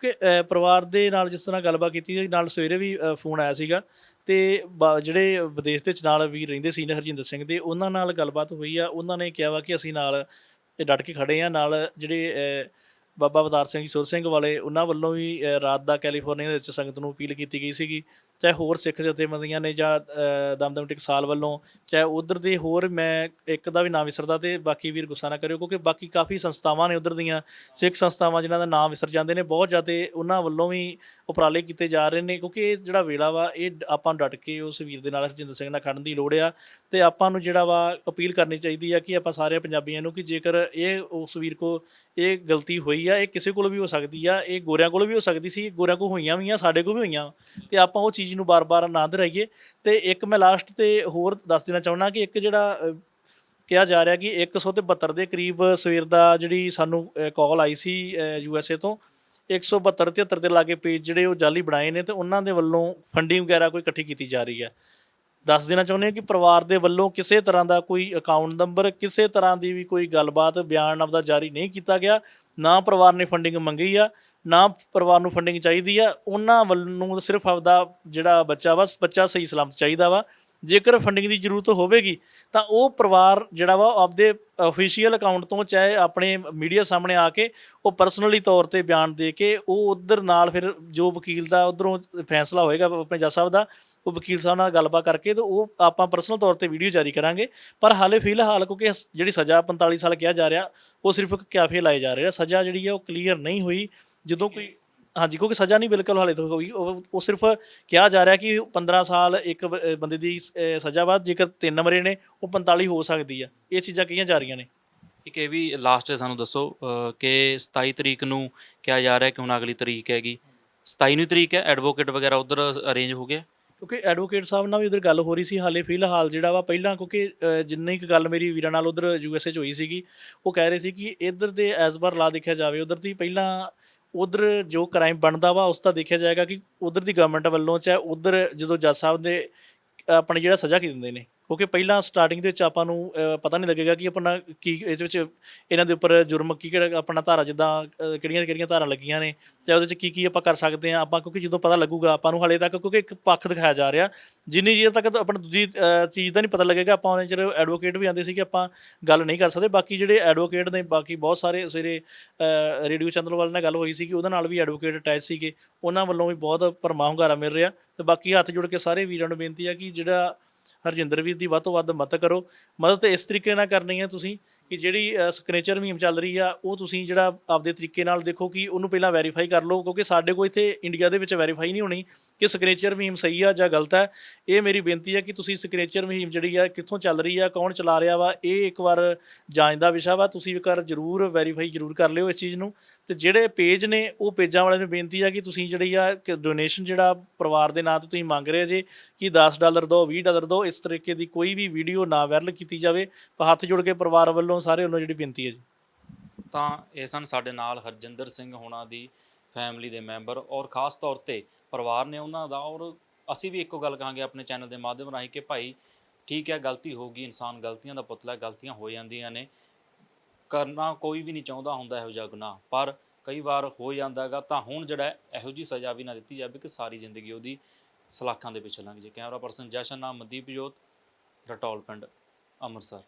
[SPEAKER 1] ਕਿ ਅ, ਪਰਿਵਾਰ ਦੇ ਨਾਲ ਜਿਸ ਤਰ੍ਹਾਂ ਗੱਲਬਾਤ ਕੀਤੀ ਸੀ ਨਾਲ ਸਵੇਰੇ ਵੀ ਅ, ਫੋਨ ਆਇਆ ਸੀਗਾ ਤੇ ਬ- ਜਿਹੜੇ ਵਿਦੇਸ਼ ਦੇ ਵਿੱਚ ਨਾਲ ਵੀਰ ਰਹਿੰਦੇ ਸੀ ਨੇ ਹਰਜਿੰਦਰ ਸਿੰਘ ਦੇ ਉਹਨਾਂ ਨਾਲ ਗੱਲਬਾਤ ਹੋਈ ਆ ਉਹਨਾਂ ਨੇ ਕਿਹਾ ਵਾ ਕਿ ਅਸੀਂ ਨਾਲ ਇਹ ਡਟ ਕੇ ਖੜੇ ਆ ਨਾਲ ਜਿਹੜੇ ਅ, ਬਾਬਾ ਅਵਤਾਰ ਸਿੰਘ ਸੁਰ ਸਿੰਘ ਵਾਲੇ, ਉਹਨਾਂ ਵੱਲੋਂ ਵੀ ਰਾਤ ਦਾ ਕੈਲੀਫੋਰਨੀਆ ਦੇ ਵਿੱਚ ਸੰਗਤ ਨੂੰ ਅਪੀਲ ਕੀਤੀ ਗਈ ਸੀਗੀ। ਚਾਹੇ ਹੋਰ ਸਿੱਖ ਜਥੇਬੰਦੀਆਂ ਨੇ ਜਾਂ ਦਮਦਮ ਟਕਸਾਲ ਵੱਲੋਂ, ਚਾਹੇ ਉਧਰ ਦੇ ਹੋਰ ਮੈਂ ਇੱਕ ਦਾ ਵੀ ਨਾਮ ਵਿਸਰਦਾ ਤੇ ਬਾਕੀ ਵੀਰ ਗੁੱਸਾ ਨਾ ਕਰਿਓ, ਕਿਉਂਕਿ ਬਾਕੀ ਕਾਫੀ ਸੰਸਥਾਵਾਂ ਨੇ ਉਧਰ ਦੀਆਂ, ਸਿੱਖ ਸੰਸਥਾਵਾਂ ਜਿਨ੍ਹਾਂ ਦਾ ਨਾਮ ਵਿਸਰ ਜਾਂਦੇ ਨੇ ਬਹੁਤ ਜ਼ਿਆਦਾ, ਉਹਨਾਂ ਵੱਲੋਂ ਵੀ ਉਪਰਾਲੇ ਕੀਤੇ ਜਾ ਰਹੇ ਨੇ, ਕਿਉਂਕਿ ਇਹ ਜਿਹੜਾ ਵੇਲਾ ਵਾ, ਇਹ ਆਪਾਂ ਨੂੰ ਡਟ ਕੇ ਉਸ ਵੀਰ ਦੇ ਨਾਲ ਹਰਜਿੰਦਰ ਸਿੰਘ ਨਾਲ ਖੜਨ ਦੀ ਲੋੜ ਆ, ਤੇ ਆਪਾਂ ਨੂੰ ਜਿਹੜਾ ਵਾ ਅਪੀਲ ਕਰਨੀ ਚਾਹੀਦੀ ਆ ਕਿ ਆਪਾਂ ਸਾਰੇ ਪੰਜਾਬੀਆਂ ਨੂੰ ਕਿ ਜੇਕਰ ਇਹ ਉਸ ਵੀਰ ਕੋ ਇਹ ਗਲਤੀ ਹੋਈ ਆ, ਇਹ ਕਿਸੇ ਕੋਲ ਵੀ ਹੋ ਸਕਦੀ ਆ, ਇਹ ਗੋਰਿਆਂ ਕੋਲ ਵੀ ਹੋ ਸਕਦੀ ਸੀ ਗੋਰਿਆਂ ਕੋ ਹੋਈਆਂ ਵੀ ਆ, ਸਾਡੇ ਕੋ ਵੀ ਹੋਈਆਂ, ਤੇ ਆਪਾਂ ਉਹ ਚੀਜ਼ ਚੀਜ਼ ਨੂੰ ਬਾਰ-ਬਾਰ ਨਾ ਦੁਹਰਾਈਏ ਤੇ ਇੱਕ ਮੈਂ ਲਾਸਟ ਤੇ ਹੋਰ ਦੱਸ ਦੇਣਾ ਚਾਹੁੰਦਾ ਕਿ ਇੱਕ ਜਿਹੜਾ ਕਿਹਾ ਜਾ ਰਿਹਾ ਕਿ 172 ਦੇ ਕਰੀਬ ਸਵੇਰ ਦਾ ਜਿਹੜੀ ਸਾਨੂੰ ਕਾਲ ਆਈ ਸੀ ਯੂ ਐਸ ਏ ਤੋਂ 172 73 ਦੇ ਲਾਗੇ ਪੇਜ ਜਿਹੜੇ ਉਹ ਜਾਲੀ ਬਣਾਏ ਨੇ ਤੇ ਉਹਨਾਂ ਦੇ ਵੱਲੋਂ ਫੰਡਿੰਗ ਵਗੈਰਾ ਕੋਈ ਇਕੱਠੀ ਕੀਤੀ ਜਾ ਰਹੀ ਹੈ। ਦੱਸ ਦੇਣਾ ਚਾਹੁੰਦੇ ਹਾਂ ਕਿ ਪਰਿਵਾਰ ਦੇ ਵੱਲੋਂ ਕਿਸੇ ਤਰ੍ਹਾਂ ਦਾ ਕੋਈ ਅਕਾਊਂਟ ਨੰਬਰ ਕਿਸੇ ਤਰ੍ਹਾਂ ਦੀ ਵੀ ਕੋਈ ਗੱਲਬਾਤ, ਬਿਆਨ ਆਪਦਾ ਜਾਰੀ ਨਹੀਂ ਕੀਤਾ ਗਿਆ। ਨਾ ਪਰਿਵਾਰ ਨੇ ਫੰਡਿੰਗ ਮੰਗੀ ਆ। ਨਾ ਪਰਿਵਾਰ ਨੂੰ ਫੰਡਿੰਗ ਚਾਹੀਦੀ ਆ, ਉਹਨਾਂ ਵੱਲ ਨੂੰ ਸਿਰਫ ਆਪਦਾ ਜਿਹੜਾ ਬੱਚਾ ਵਾ, ਬੱਚਾ ਸਹੀ ਸਲਾਮਤ ਚਾਹੀਦਾ ਵਾ। ਜੇਕਰ ਫੰਡਿੰਗ ਦੀ ਜ਼ਰੂਰਤ ਹੋਵੇਗੀ, ਤਾਂ ਉਹ ਪਰਿਵਾਰ ਜਿਹੜਾ ਵਾ, ਉਹ ਆਪਦੇ ਅਫੀਸ਼ੀਅਲ ਅਕਾਊਂਟ ਤੋਂ ਚਾਹੇ ਆਪਣੇ ਮੀਡੀਆ ਸਾਹਮਣੇ ਆ ਕੇ, ਉਹ ਪਰਸਨਲੀ ਤੌਰ ਤੇ ਬਿਆਨ ਦੇ ਕੇ, ਉਹ ਉਧਰ ਨਾਲ ਫਿਰ ਜੋ ਵਕੀਲ ਦਾ ਉਧਰੋਂ ਫੈਸਲਾ ਹੋਏਗਾ ਆਪਣੇ ਜੱਜ ਸਾਹਿਬ ਦਾ, ਉਹ ਵਕੀਲ ਸਾਹਿਬ ਨਾਲ ਗੱਲਬਾਤ ਕਰਕੇ ਤੇ ਉਹ ਆਪਾਂ ਪਰਸਨਲ ਤੌਰ ਤੇ ਵੀਡੀਓ ਜਾਰੀ ਕਰਾਂਗੇ। ਪਰ ਹਾਲੇ ਫਿਲਹਾਲ ਕਿਉਂਕਿ ਜਿਹੜੀ ਸਜ਼ਾ 45 ਸਾਲ ਕਿਹਾ ਜਾ ਰਿਹਾ, ਉਹ ਸਿਰਫ ਇੱਕ ਕੈਫੇ ਲਾਏ ਜਾ ਰਹੇ ਆ। ਸਜ਼ਾ ਜਿਹੜੀ ਹੈ ਉਹ ਕਲੀਅਰ ਨਹੀਂ ਹੋਈ। ਜਦੋਂ ਕੋਈ ਹਾਂਜੀ ਕਿਉਂਕਿ ਸਜ਼ਾ ਨਹੀਂ ਬਿਲਕੁਲ ਹਾਲੇ ਤੱਕ ਹੋਈ। ਉਹ ਉਹ ਸਿਰਫ ਕਿਹਾ ਜਾ ਰਿਹਾ ਕਿ 15 ਸਾਲ ਇੱਕ ਬ- ਅਹ ਬੰਦੇ ਦੀ ਅਹ ਸਜ਼ਾ ਬਾਅਦ ਜੇਕਰ ਤਿੰਨ ਮਰੇ ਨੇ ਉਹ 45 ਹੋ ਸਕਦੀ ਆ। ਇਹ ਚੀਜ਼ਾਂ ਕਹੀਆਂ ਜਾ ਰਹੀਆਂ ਨੇ।
[SPEAKER 2] ਇੱਕ ਇਹ ਵੀ ਲਾਸਟ ਸਾਨੂੰ ਦੱਸੋ ਕਿ 27 ਤਰੀਕ ਨੂੰ ਕਿਹਾ ਜਾ ਰਿਹਾ ਕਿ ਹੁਣ ਅਗਲੀ ਤਰੀਕ ਹੈਗੀ। 27 ਨੂੰ ਤਰੀਕ ਹੈ ਐਡਵੋਕੇਟ ਵਗੈਰਾ ਉਧਰ ਅਰੇਂਜ ਹੋ ਗਿਆ?
[SPEAKER 1] ਕਿਉਂਕਿ ਐਡਵੋਕੇਟ ਸਾਹਿਬ ਨਾਲ ਵੀ ਉਧਰ ਗੱਲ ਹੋ ਰਹੀ ਸੀ ਹਾਲੇ ਫਿਲਹਾਲ ਜਿਹੜਾ ਵਾ ਪਹਿਲਾਂ ਕਿਉਂਕਿ ਅਹ, ਜਿੰਨੀ ਕੁ ਗੱਲ ਮੇਰੀ ਵੀਰਾਂ ਨਾਲ ਉਧਰ ਯੂਐਸਏ ਚ ਹੋਈ ਸੀਗੀ ਉਹ ਕਹਿ ਰਹੇ ਸੀ ਕਿ ਇੱਧਰ ਦੇ ਐਸ ਪਰ ਲਾ ਦੇਖਿਆ ਜਾਵੇ ਉਧਰ ਦੀ ਪਹਿਲਾਂ ਉਧਰ ਜੋ ਕ੍ਰਾਈਮ ਬਣਦਾ ਵਾ, ਉਸ ਦਾ ਦੇਖਿਆ ਜਾਏਗਾ ਕਿ ਉਧਰ ਦੀ ਗਵਰਨਮੈਂਟ ਵੱਲੋਂ ਚਾਹੇ ਉਧਰ ਜਦੋਂ ਜੱਜ ਸਾਹਿਬ ਦੇ ਆਪਣੇ ਜਿਹੜਾ ਸਜ਼ਾ ਕੀ ਦਿੰਦੇ ਨੇ। ਕਿਉਂਕਿ ਪਹਿਲਾਂ ਸਟਾਰਟਿੰਗ ਦੇ ਵਿੱਚ ਆਪਾਂ ਨੂੰ ਅਹ, ਪਤਾ ਨਹੀਂ ਲੱਗੇਗਾ ਕਿ ਆਪਣਾ ਕੀ ਇਸ ਵਿੱਚ ਇਹਨਾਂ ਦੇ ਉੱਪਰ ਜੁਰਮ ਕੀ ਕਿਹੜਾ ਆਪਣਾ ਧਾਰਾ ਜਿੱਦਾਂ ਅਹ, ਕਿਹੜੀਆਂ ਕਿਹੜੀਆਂ ਧਾਰਾਂ ਲੱਗੀਆਂ ਨੇ ਤੇ ਉਹਦੇ ਵਿੱਚ ਕੀ ਕੀ ਆਪਾਂ ਕਰ ਸਕਦੇ ਆ ਆਪਾਂ ਕਿਉਂਕਿ ਜਦੋਂ ਪਤਾ ਲੱਗੂਗਾ ਆਪਾਂ ਨੂੰ ਹਾਲੇ ਤੱਕ ਕਿਉਂਕਿ ਇੱਕ ਪੱਖ ਦਿਖਾਇਆ ਜਾ ਰਿਹਾ ਜਿੰਨੀ ਚਿਰ ਤੱਕ ਤਾਂ ਆਪਾਂ ਦੂਜੀ ਅਹ, ਚੀਜ਼ ਦਾ ਨਹੀਂ ਪਤਾ ਲੱਗੇਗਾ ਆਪਾਂ ਉਹਨਾਂ ਚਿਰ ਐਡਵੋਕੇਟ ਵੀ ਆਉਂਦੇ ਸੀ ਕਿ ਆਪਾਂ ਗੱਲ ਨਹੀਂ ਕਰ ਸਕਦੇ। ਬਾਕੀ ਜਿਹੜੇ ਐਡਵੋਕੇਟ ਨੇ ਬਾਕੀ ਬਹੁਤ ਸਾਰੇ ਸਵੇਰੇ ਰੇਡੀਓ ਚੈਨਲ ਵਾਲੇ ਨਾਲ ਗੱਲ ਹੋਈ ਸੀ ਕਿ ਉਹਦੇ ਨਾਲ ਵੀ ਐਡਵੋਕੇਟ ਅਟੈਚ ਸੀਗੇ। ਉਹਨਾਂ ਵੱਲੋਂ ਵੀ ਬਹੁਤ ਭਰਮਾ ਹੁੰਗਾਰਾ ਮਿਲ ਰਿਹਾ ਤੇ ਬਾਕੀ ਹੱਥ ਜੋੜ ਕੇ ਸਾਰੇ ਵੀਰਾਂ ਨੂੰ ਬੇਨਤੀ ਆ ਕਿ ਜਿਹੜਾ ਹਰਜਿੰਦਰ ਵੀਰ ਦੀ ਵੱਧ ਤੋਂ ਵੱਧ ਮਦਦ ਕਰੋ। ਮਦਦ ਇਸ ਤਰੀਕੇ ਨਾਲ ਕਰਨੀ ਹੈ ਤੁਸੀਂ ਕਿ ਜਿਹੜੀ ਸਕ੍ਰੈਚਰ ਮੁਹਿੰਮ ਚੱਲ ਰਹੀ ਆ, ਉਹ ਤੁਸੀਂ ਜਿਹੜਾ ਆਪਦੇ ਤਰੀਕੇ ਨਾਲ ਦੇਖੋ ਕਿ ਉਹਨੂੰ ਪਹਿਲਾਂ ਵੈਰੀਫਾਈ ਕਰ ਲਓ, ਕਿਉਂਕਿ ਸਾਡੇ ਕੋਲ ਇੱਥੇ ਇੰਡੀਆ ਦੇ ਵਿੱਚ ਵੈਰੀਫਾਈ ਨਹੀਂ ਹੋਣੀ ਕਿ ਸਕ੍ਰੈਚਰ ਮੁਹਿੰਮ ਸਹੀ ਆ ਜਾਂ ਗਲਤ ਹੈ ਇਹ ਮੇਰੀ ਬੇਨਤੀ ਆ ਕਿ ਤੁਸੀਂ ਸਕ੍ਰੈਚਰ ਮੁਹਿੰਮ ਜਿਹੜੀ ਆ, ਕਿੱਥੋਂ ਚੱਲ ਰਹੀ ਆ, ਕੌਣ ਚਲਾ ਰਿਹਾ ਵਾ, ਇਹ ਇੱਕ ਵਾਰ ਜਾਂਚ ਦਾ ਵਿਸ਼ਾ ਵਾ, ਤੁਸੀਂ ਇੱਕ ਵਾਰ ਜ਼ਰੂਰ ਵੈਰੀਫਾਈ ਜ਼ਰੂਰ ਕਰ ਲਿਓ ਇਸ ਚੀਜ਼ ਨੂੰ। ਤੇ ਜਿਹੜੇ ਪੇਜ ਨੇ, ਉਹ ਪੇਜਾਂ ਵਾਲਿਆਂ ਨੂੰ ਬੇਨਤੀ ਆ ਕਿ ਤੁਸੀਂ ਜਿਹੜੀ ਆ ਡੋਨੇਸ਼ਨ ਜਿਹੜਾ ਪਰਿਵਾਰ ਦੇ ਨਾਂ ਤੇ ਤੁਸੀਂ ਮੰਗ ਰਹੇ ਜੇ, ਕਿ 10 ਡਾਲਰ ਦਿਓ 20 ਡਾਲਰ ਦਿਓ ਇਸ ਤਰੀਕੇ ਦੀ ਕੋਈ ਵੀ ਵੀਡੀਓ ਨਾ ਵਾਇਰਲ ਕੀਤੀ ਜਾਵੇ। ਹੱਥ ਜੋੜ ਕੇ ਪਰਿਵਾਰ ਵੱਲੋਂ ਸਾਰੇ ਵੱਲੋਂ ਜਿਹੜੀ ਬੇਨਤੀ ਹੈ ਜੀ।
[SPEAKER 2] ਤਾਂ ਇਹ ਸਨ ਸਾਡੇ ਨਾਲ ਹਰਜਿੰਦਰ ਸਿੰਘ ਹੋਣਾ ਦੀ ਫੈਮਿਲੀ ਦੇ ਮੈਂਬਰ ਔਰ ਖਾਸ ਤੌਰ ਤੇ ਪਰਿਵਾਰ ਨੇ ਉਹਨਾਂ ਦਾ ਔਰ ਅਸੀਂ ਵੀ ਇੱਕੋ ਗੱਲ ਕਹਾਂਗੇ ਆਪਣੇ ਚੈਨਲ ਦੇ ਮਾਧਿਅਮ ਰਾਹੀਂ ਕਿ ਭਾਈ ਠੀਕ ਹੈ, ਗਲਤੀ ਹੋ ਗਈ, ਇਨਸਾਨ ਗਲਤੀਆਂ ਦਾ ਪੁਤਲਾ ਹੈ ਗਲਤੀਆਂ ਹੋ ਜਾਂਦੀਆਂ ਨੇ। ਕਰਨਾ ਕੋਈ ਵੀ ਨਹੀਂ ਚਾਹੁੰਦਾ ਹੁੰਦਾ ਇਹੋ ਜਿਹਾ ਗੁਨਾਹ, ਪਰ ਕਈ ਵਾਰ ਹੋ ਜਾਂਦਾ ਹੈਗਾ ਤਾਂ ਹੁਣ ਜਿਹੜਾ ਇਹੋ ਜੀ ਸਜ਼ਾ ਵੀ ਨਾ ਦਿੱਤੀ ਜਾਵੇ ਕਿ ਸਾਰੀ ਜ਼ਿੰਦਗੀ ਉਹਦੀ ਸਲਾਖਾਂ ਦੇ ਪਿੱਛੇ ਲੰਘ ਜੇ ਕੈਮਰਾ ਪਰਸਨ ਜਸ਼ਨ ਨਾਮ ਮਨਦੀਪ ਜੋਤ, ਰਟੌਲ ਪਿੰਡ, ਅੰਮ੍ਰਿਤਸਰ।